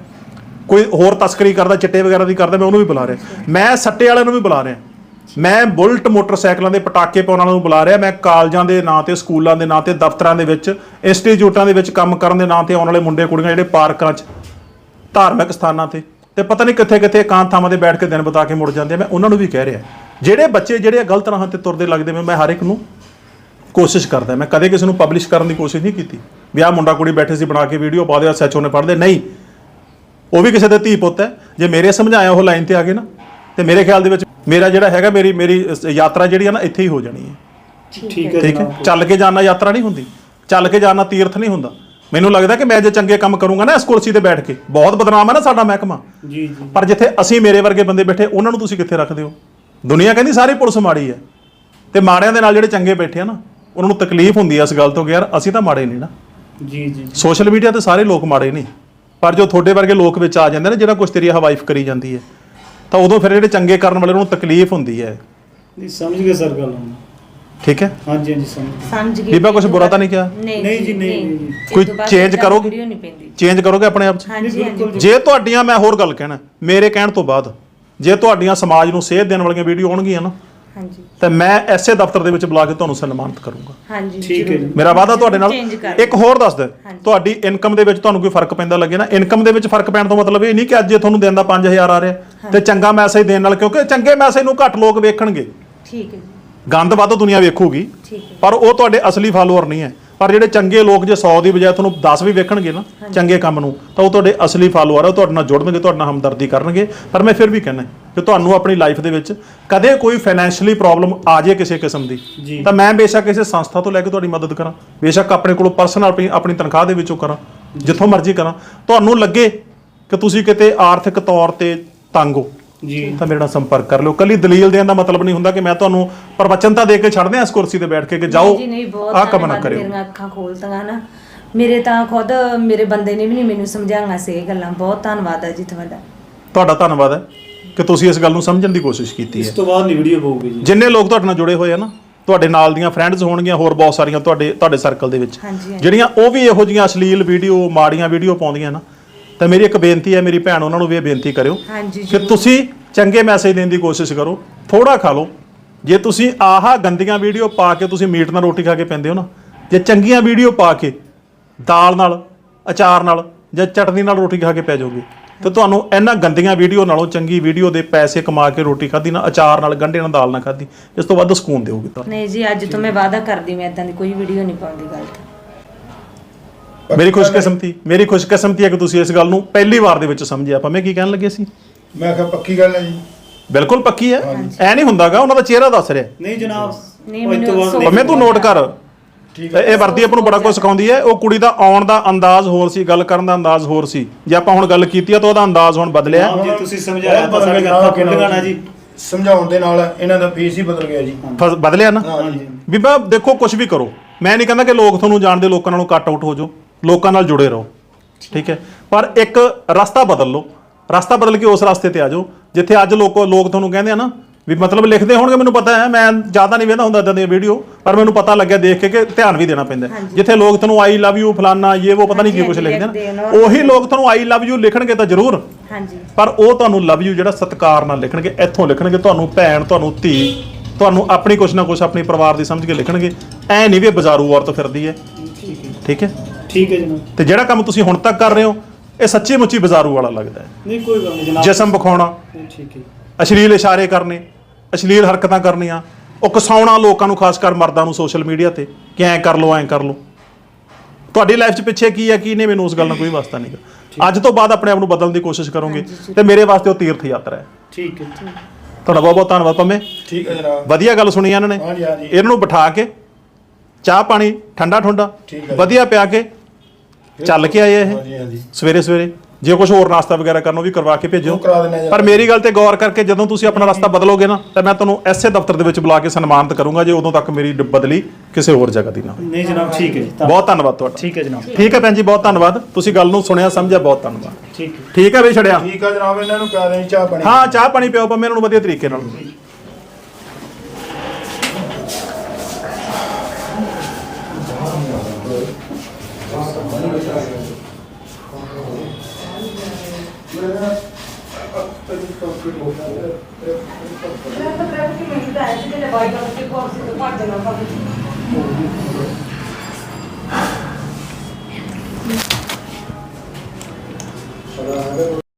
ਕੋਈ ਹੋਰ ਤਸਕਰੀ ਕਰਦਾ ਚਿੱਟੇ ਵਗੈਰਾ ਦੀ ਕਰਦਾ ਮੈਂ ਉਹਨੂੰ ਵੀ ਬੁਲਾ ਰਿਹਾ। ਮੈਂ ਸੱਟੇ ਵਾਲਿਆਂ ਨੂੰ ਵੀ ਬੁਲਾ ਰਿਹਾ। ਮੈਂ ਬੁਲਟ ਮੋਟਰਸਾਈਕਲਾਂ ਦੇ ਪਟਾਕੇ ਪਾਉਣ ਵਾਲਿਆਂ ਨੂੰ ਬੁਲਾ ਰਿਹਾ। ਮੈਂ ਕਾਲਜਾਂ ਦੇ ਨਾਂ ਤੇ, ਸਕੂਲਾਂ ਦੇ ਨਾਂ ਤੇ, ਦਫ਼ਤਰਾਂ ਦੇ ਵਿੱਚ, ਇੰਸਟੀਚਿਊਟਾਂ ਦੇ ਵਿੱਚ ਕੰਮ ਕਰਨ ਦੇ ਨਾਂ ਤੇ ਆਉਣ ਵਾਲੇ ਮੁੰਡੇ, ਕੁੜੀਆਂ ਜਿਹੜੇ ਪਾਰਕਾਂ 'ਚ, ਧਾਰਮਿਕ ਸਥਾਨਾਂ ਤੇ ਤੇ ਪਤਾ ਨਹੀਂ ਕਿੱਥੇ ਕਿੱਥੇ ਇਕਾਂਤ ਥਾਵਾਂ ਤੇ ਬੈਠ ਕੇ ਦਿਨ ਬਿਤਾ ਕੇ ਮੁੜ ਜਾਂਦੇ ਆ। ਮੈਂ ਉਹਨਾਂ ਨੂੰ ਵੀ ਕਹਿ ਰਿਹਾ। ਜਿਹੜੇ ਬੱਚੇ ਜਿਹੜੇ ਗਲਤ ਰਾਹਾਂ ਤੇ ਤੁਰਦੇ ਲੱਗਦੇ ਮੈਂ ਮੈਂ ਹਰ ਇੱਕ ਨੂੰ ਕੋਸ਼ਿਸ਼ ਕਰਦਾ। ਮੈਂ ਕਦੇ ਕਿਸੇ ਨੂੰ ਪਬਲਿਸ਼ ਕਰਨ ਦੀ ਕੋਸ਼ਿਸ਼ ਨਹੀਂ ਕੀਤੀ। ਵੀ ਆਹ ਮੁੰਡਾ ਕੁੜੀ ਬੈਠੇ ਸੀ ਬਣਾ ਕੇ ਵੀਡੀਓ ਪਾ ਦਿਆ ਸੱਚੋ ਨੇ ਪੜਦੇ ਨਹੀਂ। ਉਹ ਵੀ ਕਿਸੇ ਦੇ ਧੀ ਪੁੱਤ ਹੈ। ਜੇ ਮੇਰੇ ਸਮਝਾਇਆ ਉਹ ਲਾਈਨ ਤੇ ਆ ਗਏ ਨਾ, ਤੇ ਮੇਰੇ ਖਿਆਲ ਦੇ ਵਿੱਚ ਮੇਰਾ ਜਿਹੜਾ ਹੈਗਾ ਮੇਰੀ ਮੇਰੀ ਯਾਤਰਾ ਜਿਹੜੀ ਆ ਨਾ ਇੱਥੇ ਹੀ ਹੋ ਜਾਣੀ ਹੈ। ਠੀਕ ਹੈ। ਠੀਕ ਹੈ ਚੱਲ ਕੇ ਜਾਣਾ ਯਾਤਰਾ ਨਹੀਂ ਹੁੰਦੀ। ਚੱਲ ਕੇ ਜਾਣਾ ਤੀਰਥ ਨਹੀਂ ਹੁੰਦਾ। ਮੈਨੂੰ ਲੱਗਦਾ ਕਿ ਮੈਂ ਜੇ ਚੰਗੇ ਕੰਮ ਕਰੂੰਗਾ ਨਾ ਇਸ ਕੁਰਸੀ ਤੇ ਬੈਠ ਕੇ। ਬਹੁਤ ਬਦਨਾਮ ਹੈ ਨਾ ਸਾਡਾ ਮਹਿਕਮਾ। ਜੀ ਜੀ। ਪਰ ਜਿੱਥੇ ਅਸੀਂ ਮੇਰੇ ਵਰਗੇ ਬੰਦੇ ਬੈਠੇ ਉਹਨਾਂ ਨੂੰ ਤੁਸੀਂ ਕਿੱਥੇ ਰੱਖਦੇ ਹੋ? ਦੁਨੀਆ ਕਹਿੰਦੀ ਸਾਰੀ ਪੁਲਿਸ ਮਾੜੀ ਹੈ। ਤੇ ਮਾੜਿਆਂ ਦੇ ਨਾਲ ਜਿਹੜੇ ਚੰਗੇ ਬੈਠੇ ਆ ਨਾ ਉਹਨਾਂ ਨੂੰ ਤਕਲੀਫ ਹੁੰਦੀ ਹੈ ਇਸ ਗੱਲ ਤੋਂ ਕਿ ਯਾਰ ਅਸੀਂ ਤਾਂ ਮਾੜੇ ਨਹੀਂ ਨਾ। ਜੀ ਜੀ ਸੋਸ਼ਲ ਮੀਡੀਆ ਤੇ ਸਾਰੇ ਲੋਕ ਮਾੜੇ ਨਹੀਂ ਪਰ ਜੋ ਤੁਹਾਡੇ ਵਰਗੇ ਲੋਕ ਵਿੱਚ ਆ ਜਾਂਦੇ ਨੇ ਜਿਹੜਾ ਕੁਝ ਤੇਰੀ ਹਵਾਈਫ ਕਰੀ ਜਾਂਦੀ ਹੈ ਤਾਂ ਉਦੋਂ ਫਿਰ ਜਿਹੜੇ ਚੰਗੇ ਕਰਨ ਵਾਲੇ ਨੂੰ ਤਕਲੀਫ ਹੁੰਦੀ ਹੈ ਨਹੀਂ ਸਮਝ ਗਏ ਸਰ ਗੱਲ ਹੁਣ ਠੀਕ ਹੈ ਹਾਂਜੀ ਹਾਂਜੀ ਸਮਝ ਗਏ। ਸਮਝ ਗਈ ਬੀਬਾ ਕੁਛ ਬੁਰਾ ਤਾਂ ਨਹੀਂ ਕਿਹਾ? ਨਹੀਂ ਨਹੀਂ ਜੀ, ਨਹੀਂ, ਨਹੀਂ, ਨਹੀਂ। ਇਹ ਕੋਈ ਤੋਂ ਬਾਅਦ change ਏਦਾਂ ਕਰੋ? ਵੀਡੀਓ ਨਹੀਂ ਪੈਂਦੀ ਚੇਂਜ ਕਰੋਗੇ ਆਪਣੇ ਆਪ 'ਚ ਹਾਂਜੀ ਹਾਂਜੀ ਬਿਲਕੁਲ ਜੇ ਤੁਹਾਡੀਆਂ ਮੈਂ ਹੋਰ ਗੱਲ ਕਹਿਣਾ ਮੇਰੇ ਕਹਿਣ ਤੋਂ ਬਾਅਦ ਜੇ ਤੁਹਾਡੀਆਂ ਸਮਾਜ ਨੂੰ ਸੇਧ ਦੇਣ ਵਾਲੀਆਂ ਵੀਡੀਓ ਆਉਣਗੀਆਂ ਨਾ ਹਾਂਜੀ ਤਾਂ ਮੈਂ ਐਸੇ ਦਫ਼ਤਰ ਦੇ ਵਿੱਚ ਬੁਲਾ ਕੇ ਤੁਹਾਨੂੰ ਸਨਮਾਨਿਤ ਕਰੂੰਗਾ ਹਾਂਜੀ ਠੀਕ ਹੈ ਜ਼ਰੂਰ। ਜੀ। ਮੇਰਾ ਵਾਅਦਾ ਤੁਹਾਡੇ ਨਾਲ Change ਕਰ ਇੱਕ ਹੋਰ ਦੱਸ ਦੇ ਹਾਂਜੀ। ਤੁਹਾਡੀ ਇਨਕਮ ਦੇ ਵਿੱਚ ਤੁਹਾਨੂੰ ਕੋਈ ਫ਼ਰਕ ਪੈਂਦਾ ਲੱਗੇ ਨਾ ਇਨਕਮ ਦੇ ਵਿੱਚ ਫ਼ਰਕ ਪੈਣ ਤੋਂ ਮਤਲਬ ਇਹ ਨਹੀਂ ਕਿ ਅੱਜ ਜੇ ਤੁਹਾਨੂੰ ਦਿਨ ਦਾ 5000 ਆ ਰਿਹਾ ਤੇ ਚੰਗਾ ਮੈਸੇਜ ਦੇਣ ਨਾਲ ਕਿਉਂਕਿ ਚੰਗੇ ਮੈਸੇਜ ਨੂੰ ਘੱਟ ਲੋਕ ਵੇਖਣਗੇ। ਠੀਕ ਹੈ ਜੀ। ਗੰਦ ਵੱਧ ਦੁਨੀਆ ਵੇਖੂਗੀ ਠੀਕ ਹੈ। ਪਰ ਉਹ ਤੁਹਾਡੇ ਅਸਲੀ ਫਾਲੋਅਰ ਨਹੀਂ ਹੈ। ਪਰ ਜਿਹੜੇ ਚੰਗੇ ਲੋਕ ਜੇ 100 ਦੀ ਬਜਾਏ ਤੁਹਾਨੂੰ 10 ਵੀ ਵੇਖਣਗੇ ਨਾ ਚੰਗੇ ਕੰਮ ਨੂੰ ਤਾਂ ਉਹ ਤੁਹਾਡੇ ਅਸਲੀ ਫਾਲੋਅਰ ਆ ਉਹ ਤੁਹਾਡੇ ਨਾਲ ਜੁੜਨਗੇ ਤੁਹਾਡੇ ਨਾਲ ਹਮਦਰਦੀ ਕਰਨਗੇ। ਪਰ ਮੈਂ ਫਿਰ ਵੀ ਕਹਿੰਦਾ ਕਿ ਤੁਹਾਨੂੰ ਆਪਣੀ ਲਾਈਫ ਦੇ ਵਿੱਚ ਕਦੇ ਕੋਈ ਫਾਈਨੈਂਸ਼ੀਅਲੀ ਪ੍ਰੋਬਲਮ ਆ ਜਾਏ ਕਿਸੇ ਕਿਸਮ ਦੀ ਜੀ। ਤਾਂ ਮੈਂ ਬੇਸ਼ੱਕ ਕਿਸੇ ਸੰਸਥਾ ਤੋਂ ਲੈ ਕੇ ਤੁਹਾਡੀ ਮਦਦ ਕਰਾਂ। ਬੇਸ਼ੱਕ ਆਪਣੇ ਕੋਲੋਂ ਪਰਸਨਲ ਆਪਣੀ ਆਪਣੀ ਤਨਖਾਹ ਦੇ ਵਿੱਚੋਂ ਕਰਾਂ ਜਿੱਥੋਂ ਮਰਜ਼ੀ ਕਰਾਂ। ਤੁਹਾਨੂੰ ਲੱਗੇ ਕਿ ਤੁਸੀਂ ਕਿਤੇ ਆਰਥਿਕ ਤੌਰ ਤੇ ਤੰਗ ਜੀ। ਤਾਂ ਮੇਰੇ ਨਾਲ ਸੰਪਰਕ ਕਰ ਲਿਓ। ਕੱਲੀ ਦਲੀਲ ਦੇਣ ਦਾ ਮਤਲਬ ਨਹੀਂ ਹੁੰਦਾ ਕਿ ਮੈਂ ਤੁਹਾਨੂੰ ਪ੍ਰਵਚਨਤਾ ਦੇ ਕੇ ਛੱਡ ਦਿਆਂ ਇਸ ਕੁਰਸੀ ਤੇ ਬੈਠ ਕੇ ਕਿ ਜਾਓ ਜੀ ਨਹੀਂ ਬਹੁਤ ਆਹ ਕੰਮ ਨਾ ਧੰਨਵਾਦ, ਕਰਿਓ। ਮੇਰੀਆਂ ਅੱਖਾਂ ਖੋਲਤੀਆਂ ਨਾ। ਮੇਰੇ ਤਾਂ ਖੁਦ ਮੇਰੇ ਬੰਦੇ ਨੇ ਵੀ ਨਹੀਂ ਮੈਨੂੰ ਸਮਝਾਈਆਂ ਸੀ ਇਹ ਗੱਲਾਂ। ਬਹੁਤ ਧੰਨਵਾਦ ਹੈ ਜੀ ਤੁਹਾਡਾ। ਤੁਹਾਡਾ ਧੰਨਵਾਦ ਹੈ ਕਿ ਤੁਸੀਂ ਇਸ ਗੱਲ ਨੂੰ ਸਮਝਣ ਦੀ ਕੋਸ਼ਿਸ਼ ਕੀਤੀ ਇਸ ਹੈ ਤੋਂ ਬਾਅਦ ਨਹੀਂ ਵੀਡੀਓ ਪਊਗੀ ਜੀ। ਜਿੰਨੇ ਲੋਕ ਤੁਹਾਡੇ ਨਾਲ ਜੁੜੇ ਹੋਏ ਆ ਨਾ ਤੁਹਾਡੇ ਨਾਲ ਦੀਆਂ ਫਰੈਂਡਸ ਹੋਣਗੀਆਂ ਹੋਰ ਬਹੁਤ ਸਾਰੀਆਂ ਤੁਹਾਡੇ ਤੁਹਾਡੇ ਸਰਕਲ ਦੇ ਵਿੱਚ। ਹਾਂਜੀ, ਹਾਂਜੀ। ਜਿਹੜੀਆਂ ਉਹ ਵੀ ਇਹੋ ਜਿਹੀਆਂ ਅਸ਼ਲੀਲ ਵੀਡੀਓ ਮਾੜੀਆਂ ਵੀਡੀਓ ਪਾਉਂਦੀਆਂ ਨਾ ਤਾਂ ਮੇਰੀ ਇੱਕ ਬੇਨਤੀ ਹੈ ਮੇਰੀ ਭੈਣ ਉਹਨਾਂ ਨੂੰ ਵੀ ਇਹ ਬੇਨਤੀ ਕਰਿਓ ਹਾਂਜੀ ਕਿ। ਤੁਸੀਂ ਚੰਗੇ ਮੈਸੇਜ ਦੇਣ ਦੀ ਕੋਸ਼ਿਸ਼ ਕਰੋ ਥੋੜਾ ਖਾ ਲਓ। ਜੇ ਤੁਸੀਂ ਆਹਾ ਗੰਦੀਆਂ ਵੀਡੀਓ ਪਾ ਕੇ ਤੁਸੀਂ ਮੀਟ ਨਾਲ ਰੋਟੀ ਖਾ ਕੇ ਪੈਂਦੇ ਹੋ ਨਾ ਜੇ ਚੰਗੀਆਂ ਵੀਡੀਓ ਪਾ ਕੇ ਦਾਲ ਨਾਲ ਅਚਾਰ ਨਾਲ ਜਾਂ ਚਟਨੀ ਨਾਲ ਰੋਟੀ ਖਾ ਕੇ ਪੈ ਜਾਓਗੇ ਤੇ ਤੁਹਾਨੂੰ ਇਹਨਾਂ ਗੰਦੀਆਂ ਵੀਡੀਓ ਨਾਲੋਂ ਚੰਗੀ ਵੀਡੀਓ ਦੇ ਪੈਸੇ ਕਮਾ ਕੇ ਰੋਟੀ ਖਾਧੀ ਨਾ ਅਚਾਰ ਨਾਲ ਗੰਢੇ ਨਾਲ ਦਾਲ ਨਾਲ ਖਾਧੀ ਇਸ ਤੋਂ ਵੱਧ ਸਕੂਨ ਦੇਊਗੀ ਤੁਹਾਨੂੰ ਨਹੀਂ ਜੀ ਅੱਜ ਤੋਂ ਮੈਂ ਵਾਅਦਾ ਕਰਦੀ ਮੈਂ ਇਦਾਂ ਦੀ ਕੋਈ ਵੀਡੀਓ ਨਹੀਂ ਪਾਉਂਦੀ ਗਲਤ ਮੇਰੀ ਖੁਸ਼ਕਿਸਮਤੀ ਮੇਰੀ ਖੁਸ਼ਕਿਸਮਤੀ ਹੈ ਕਿ ਤੁਸੀਂ ਇਸ ਗੱਲ ਨੂੰ ਪਹਿਲੀ ਵਾਰ ਦੇ ਵਿੱਚ ਸਮਝਿਆ ਆਪਾਂ ਮੈਂ ਕੀ ਕਹਿਣ ਲੱਗੇ ਸੀ? ਮੈਂ ਕਿਹਾ ਪੱਕੀ ਗੱਲ ਹੈ ਜੀ। ਬਿਲਕੁਲ ਪੱਕੀ ਹੈ। ਐ ਨਹੀਂ ਹੁੰਦਾਗਾ ਉਹਨਾਂ ਦਾ ਚਿਹਰਾ ਦੱਸ ਰਿਹਾ। ਨਹੀਂ ਜਨਾਬ ਨਹੀਂ, ਮੈਨੂੰ ਪੰਮੇ ਤੂੰ ਨੋਟ ਕਰ। ਠੀਕ ਇਹ ਵਰਦੀ ਆਪਾਂ ਨੂੰ ਬੜਾ ਕੁਝ ਸਿਖਾਉਂਦੀ ਹੈ। ਉਹ ਕੁੜੀ ਦਾ ਆਉਣ ਦਾ ਅੰਦਾਜ਼ ਹੋਰ ਸੀ ਗੱਲ ਕਰਨ ਦਾ ਅੰਦਾਜ਼ ਹੋਰ ਸੀ। ਜੇ ਆਪਾਂ ਹੁਣ ਗੱਲ ਕੀਤੀ ਆ ਤਾਂ ਉਹਦਾ ਅੰਦਾਜ਼ ਹੁਣ ਬਦਲਿਆ। ਜੇ ਤੁਸੀਂ ਸਮਝਾਇਆ ਤਾਂ ਸਾਡੀਆਂ ਅੱਖਾਂ ਖੁੱਲ੍ਹੀਆਂ ਨਾ ਜੀ। ਸਮਝਾਉਣ ਦੇ ਨਾਲ ਇਹਨਾਂ ਦਾ ਫੇਸ ਹੀ ਬਦਲ ਗਿਆ ਜੀ। ਬਦਲਿਆ ਨਾ? ਹਾਂ ਜੀ ਬੀਬਾ ਦੇਖੋ ਕੁਝ ਵੀ ਕਰੋ। ਮੈਂ ਨਹੀਂ ਕਹਿੰਦਾ ਕਿ ਲੋਕ ਤੁਹਾਨੂੰ ਜਾਣਦੇ ਲੋਕਾਂ ਨਾਲੋਂ ਕੱਟ ਆਊਟ ਹੋ ਜਾਓ। ਲੋਕਾਂ ਨਾਲ ਜੁੜੇ ਰਹੋ। ਠੀਕ ਹੈ? ਪਰ ਇੱਕ ਰਸਤਾ ਬਦਲ ਲਓ। ਰਸਤਾ ਬਦਲ ਕੇ ਉਸ ਰਸਤੇ ਤੇ ਆ ਜਾਓ ਜਿੱਥੇ ਅੱਜ ਲੋਕ ਲੋਕ ਤੁਹਾਨੂੰ ਕਹਿੰਦੇ ਆ ਨਾ ਵੀ ਮਤਲਬ ਲਿਖਦੇ ਹੋਣਗੇ ਮੈਨੂੰ ਪਤਾ ਹੈ ਮੈਂ ਜ਼ਿਆਦਾ ਨਹੀਂ ਵੇਖਦਾ ਹੁੰਦਾ ਇਦਾਂ ਦੀਆਂ ਵੀਡੀਓ ਪਰ ਮੈਨੂੰ ਪਤਾ ਲੱਗਿਆ ਦੇਖ ਕੇ ਕਿ ਧਿਆਨ ਵੀ ਦੇਣਾ ਪੈਂਦਾ। ਜਿੱਥੇ ਲੋਕ ਤੁਹਾਨੂੰ ਆਈ ਲਵ ਯੂ ਫਲਾਨਾ ਇਹ ਉਹ ਪਤਾ ਨਹੀਂ ਕੀ ਕੁਝ ਲਿਖਦੇ ਨੇ। ਉਹੀ ਲੋਕ ਤੁਹਾਨੂੰ ਆਈ ਲਵ ਯੂ ਲਿਖਣਗੇ ਤਾਂ ਜ਼ਰੂਰ। ਹਾਂਜੀ। ਪਰ ਉਹ ਤੁਹਾਨੂੰ ਲਵ ਯੂ ਜਿਹੜਾ ਸਤਿਕਾਰ ਨਾਲ ਲਿਖਣਗੇ ਇੱਥੋਂ ਲਿਖਣਗੇ ਤੁਹਾਨੂੰ ਭੈਣ ਤੁਹਾਨੂੰ ਧੀ ਤੁਹਾਨੂੰ ਆਪਣੀ ਕੁਛ ਨਾ ਕੁਛ ਆਪਣੀ ਪਰਿਵਾਰ ਦੀ ਸਮਝ ਕੇ ਲਿਖਣਗੇ। ਐ ਨਹੀਂ ਵੀ ਬਾਜ਼ਾਰੂ ਔਰਤ ਫਿਰਦੀ ਹੈ। ਠੀਕ ਹੈ? ਠੀਕ ਹੈ ਜਨਾਬ ਤੇ ਜਿਹੜਾ ਕੰਮ ਤੁਸੀਂ ਹੁਣ ਤੱਕ ਕਰ ਰਹੇ ਹੋ ਇਹ ਸੱਚੀ ਮੁੱਚੀ ਬਾਜ਼ਾਰੂ ਵਾਲਾ ਲੱਗਦਾ ਹੈ। ਨਹੀਂ ਕੋਈ ਗੱਲ ਨਹੀਂ ਜਨਾਬ। ਜਿਸਮ ਵਿਖਾਉਣਾ। ਨਹੀਂ, ਠੀਕ ਹੈ ਅਸ਼ਲੀਲ ਇਸ਼ਾਰੇ ਕਰਨੇ ਅਸ਼ਲੀਲ ਹਰਕਤਾਂ ਕਰਨੀਆਂ ਉਕਸਾਉਣਾ ਲੋਕਾਂ ਨੂੰ ਖਾਸ ਕਰ ਮਰਦਾਂ ਨੂੰ ਸੋਸ਼ਲ ਮੀਡੀਆ ਤੇ ਕਿ ਐਂ ਕਰ ਲਓ ਐਂ ਕਰ ਲਓ। ਤੁਹਾਡੀ ਲਾਈਫ 'ਚ ਪਿੱਛੇ ਕੀ ਹੈ ਕੀ ਨਹੀਂ ਮੈਨੂੰ ਉਸ ਗੱਲ ਨਾਲ ਕੋਈ ਵਾਸਤਾ ਨਹੀਂਗਾ ਅੱਜ ਤੋਂ ਬਾਅਦ ਆਪਣੇ ਆਪ ਨੂੰ ਬਦਲਣ ਦੀ ਕੋਸ਼ਿਸ਼ ਕਰੋਗੇ ਤੇ ਮੇਰੇ ਵਾਸਤੇ ਉਹ ਤੀਰਥ ਯਾਤਰਾ ਹੈ। ਠੀਕ ਹੈ ਤੁਹਾਡਾ ਬਹੁਤ ਬਹੁਤ ਧੰਨਵਾਦ ਪੰਮੇ। ਠੀਕ ਹੈ ਜਨਾਬ। ਵਧੀਆ ਗੱਲ ਸੁਣੀ ਇਹਨਾਂ ਨੇ। ਹਾਂਜੀ ਹਾਂਜੀ। ਇਹਨਾਂ ਨੂੰ ਬਿਠਾ ਕੇ ਚਾਹ ਪਾਣੀ ਠੰਡਾ ਠੰਡਾ ਠੀਕ ਹੈ। ਵਧੀਆ ਪਿਆ ਕੇ ਚੱਲ ਕੇ ਆਏ ਇਹ? ਹਾਂਜੀ ਹਾਂਜੀ। ਸਵੇਰੇ ਸਵੇਰੇ? ਜੇ ਕੁਝ ਹੋਰ ਨਾਸ਼ਤਾ ਵਗੈਰਾ ਕਰਨਾ ਉਹ ਵੀ ਕਰਵਾ ਕੇ ਭੇਜੋ। ਉਹ ਕਰਾ ਦਿੰਦੇ ਆ ਜੀ। ਪਰ ਮੇਰੀ ਗੱਲ ਤੇ ਗੌਰ ਕਰਕੇ ਜਦੋਂ ਤੁਸੀਂ ਆਪਣਾ ਰਸਤਾ ਬਦਲੋਗੇ ਨਾ ਤਾਂ ਮੈਂ ਤੁਹਾਨੂੰ ਐਸੇ ਦਫ਼ਤਰ ਦੇ ਵਿੱਚ ਬੁਲਾ ਕੇ ਸਨਮਾਨਿਤ ਕਰੂੰਗਾ ਜੇ ਉਦੋਂ ਤੱਕ ਮੇਰੀ ਡ- ਬਦਲੀ ਕਿਸੇ ਹੋਰ ਜਗ੍ਹਾ ਦੀ ਨਾ ਹੋਵੇ। ਨਹੀਂ ਜਨਾਬ ਠੀਕ ਹੈ ਜੀ। ਧੰਨ- ਬਹੁਤ ਧੰਨਵਾਦ ਤੁਹਾਡਾ। ਠੀਕ ਹੈ ਜਨਾਬ। ਠੀਕ ਹੈ ਭੈਣ ਜੀ ਬਹੁਤ ਧੰਨਵਾਦ। ਤੁਸੀਂ ਗੱਲ ਨੂੰ ਸੁਣਿਆ ਸਮਝਿਆ ਬਹੁਤ ਧੰਨਵਾਦ। ਠੀਕ ਹੈ। ਠੀਕ ਹੈ ਵੀ ਛੜਿਆ ਠੀਕ ਹੈ ਜਨਾਬ ਇਹਨਾਂ ਨੂੰ ਪਿਆ ਦੇਣੀ ਚਾਹ ਪਾਣੀ। ਹਾਂ ਚਾਹ ਪਾਣੀ ਪਿਓ ਪੰਮੇ ਇਹਨਾਂ ਨੂੰ ਵਧੀਆ ਤਰੀਕੇ ਨਾਲ। ਮੈਂ ਤਾਂ ਪ੍ਰੈਪ ਕਿ ਮੈਨੂੰ ਤਾਂ ਐਸੀ ਤੇ ਬਾਈ ਦਾ ਕਿ ਕੋਰਸ ਤੋਂ ਭਰ ਦੇਣਾ ਪਵੇ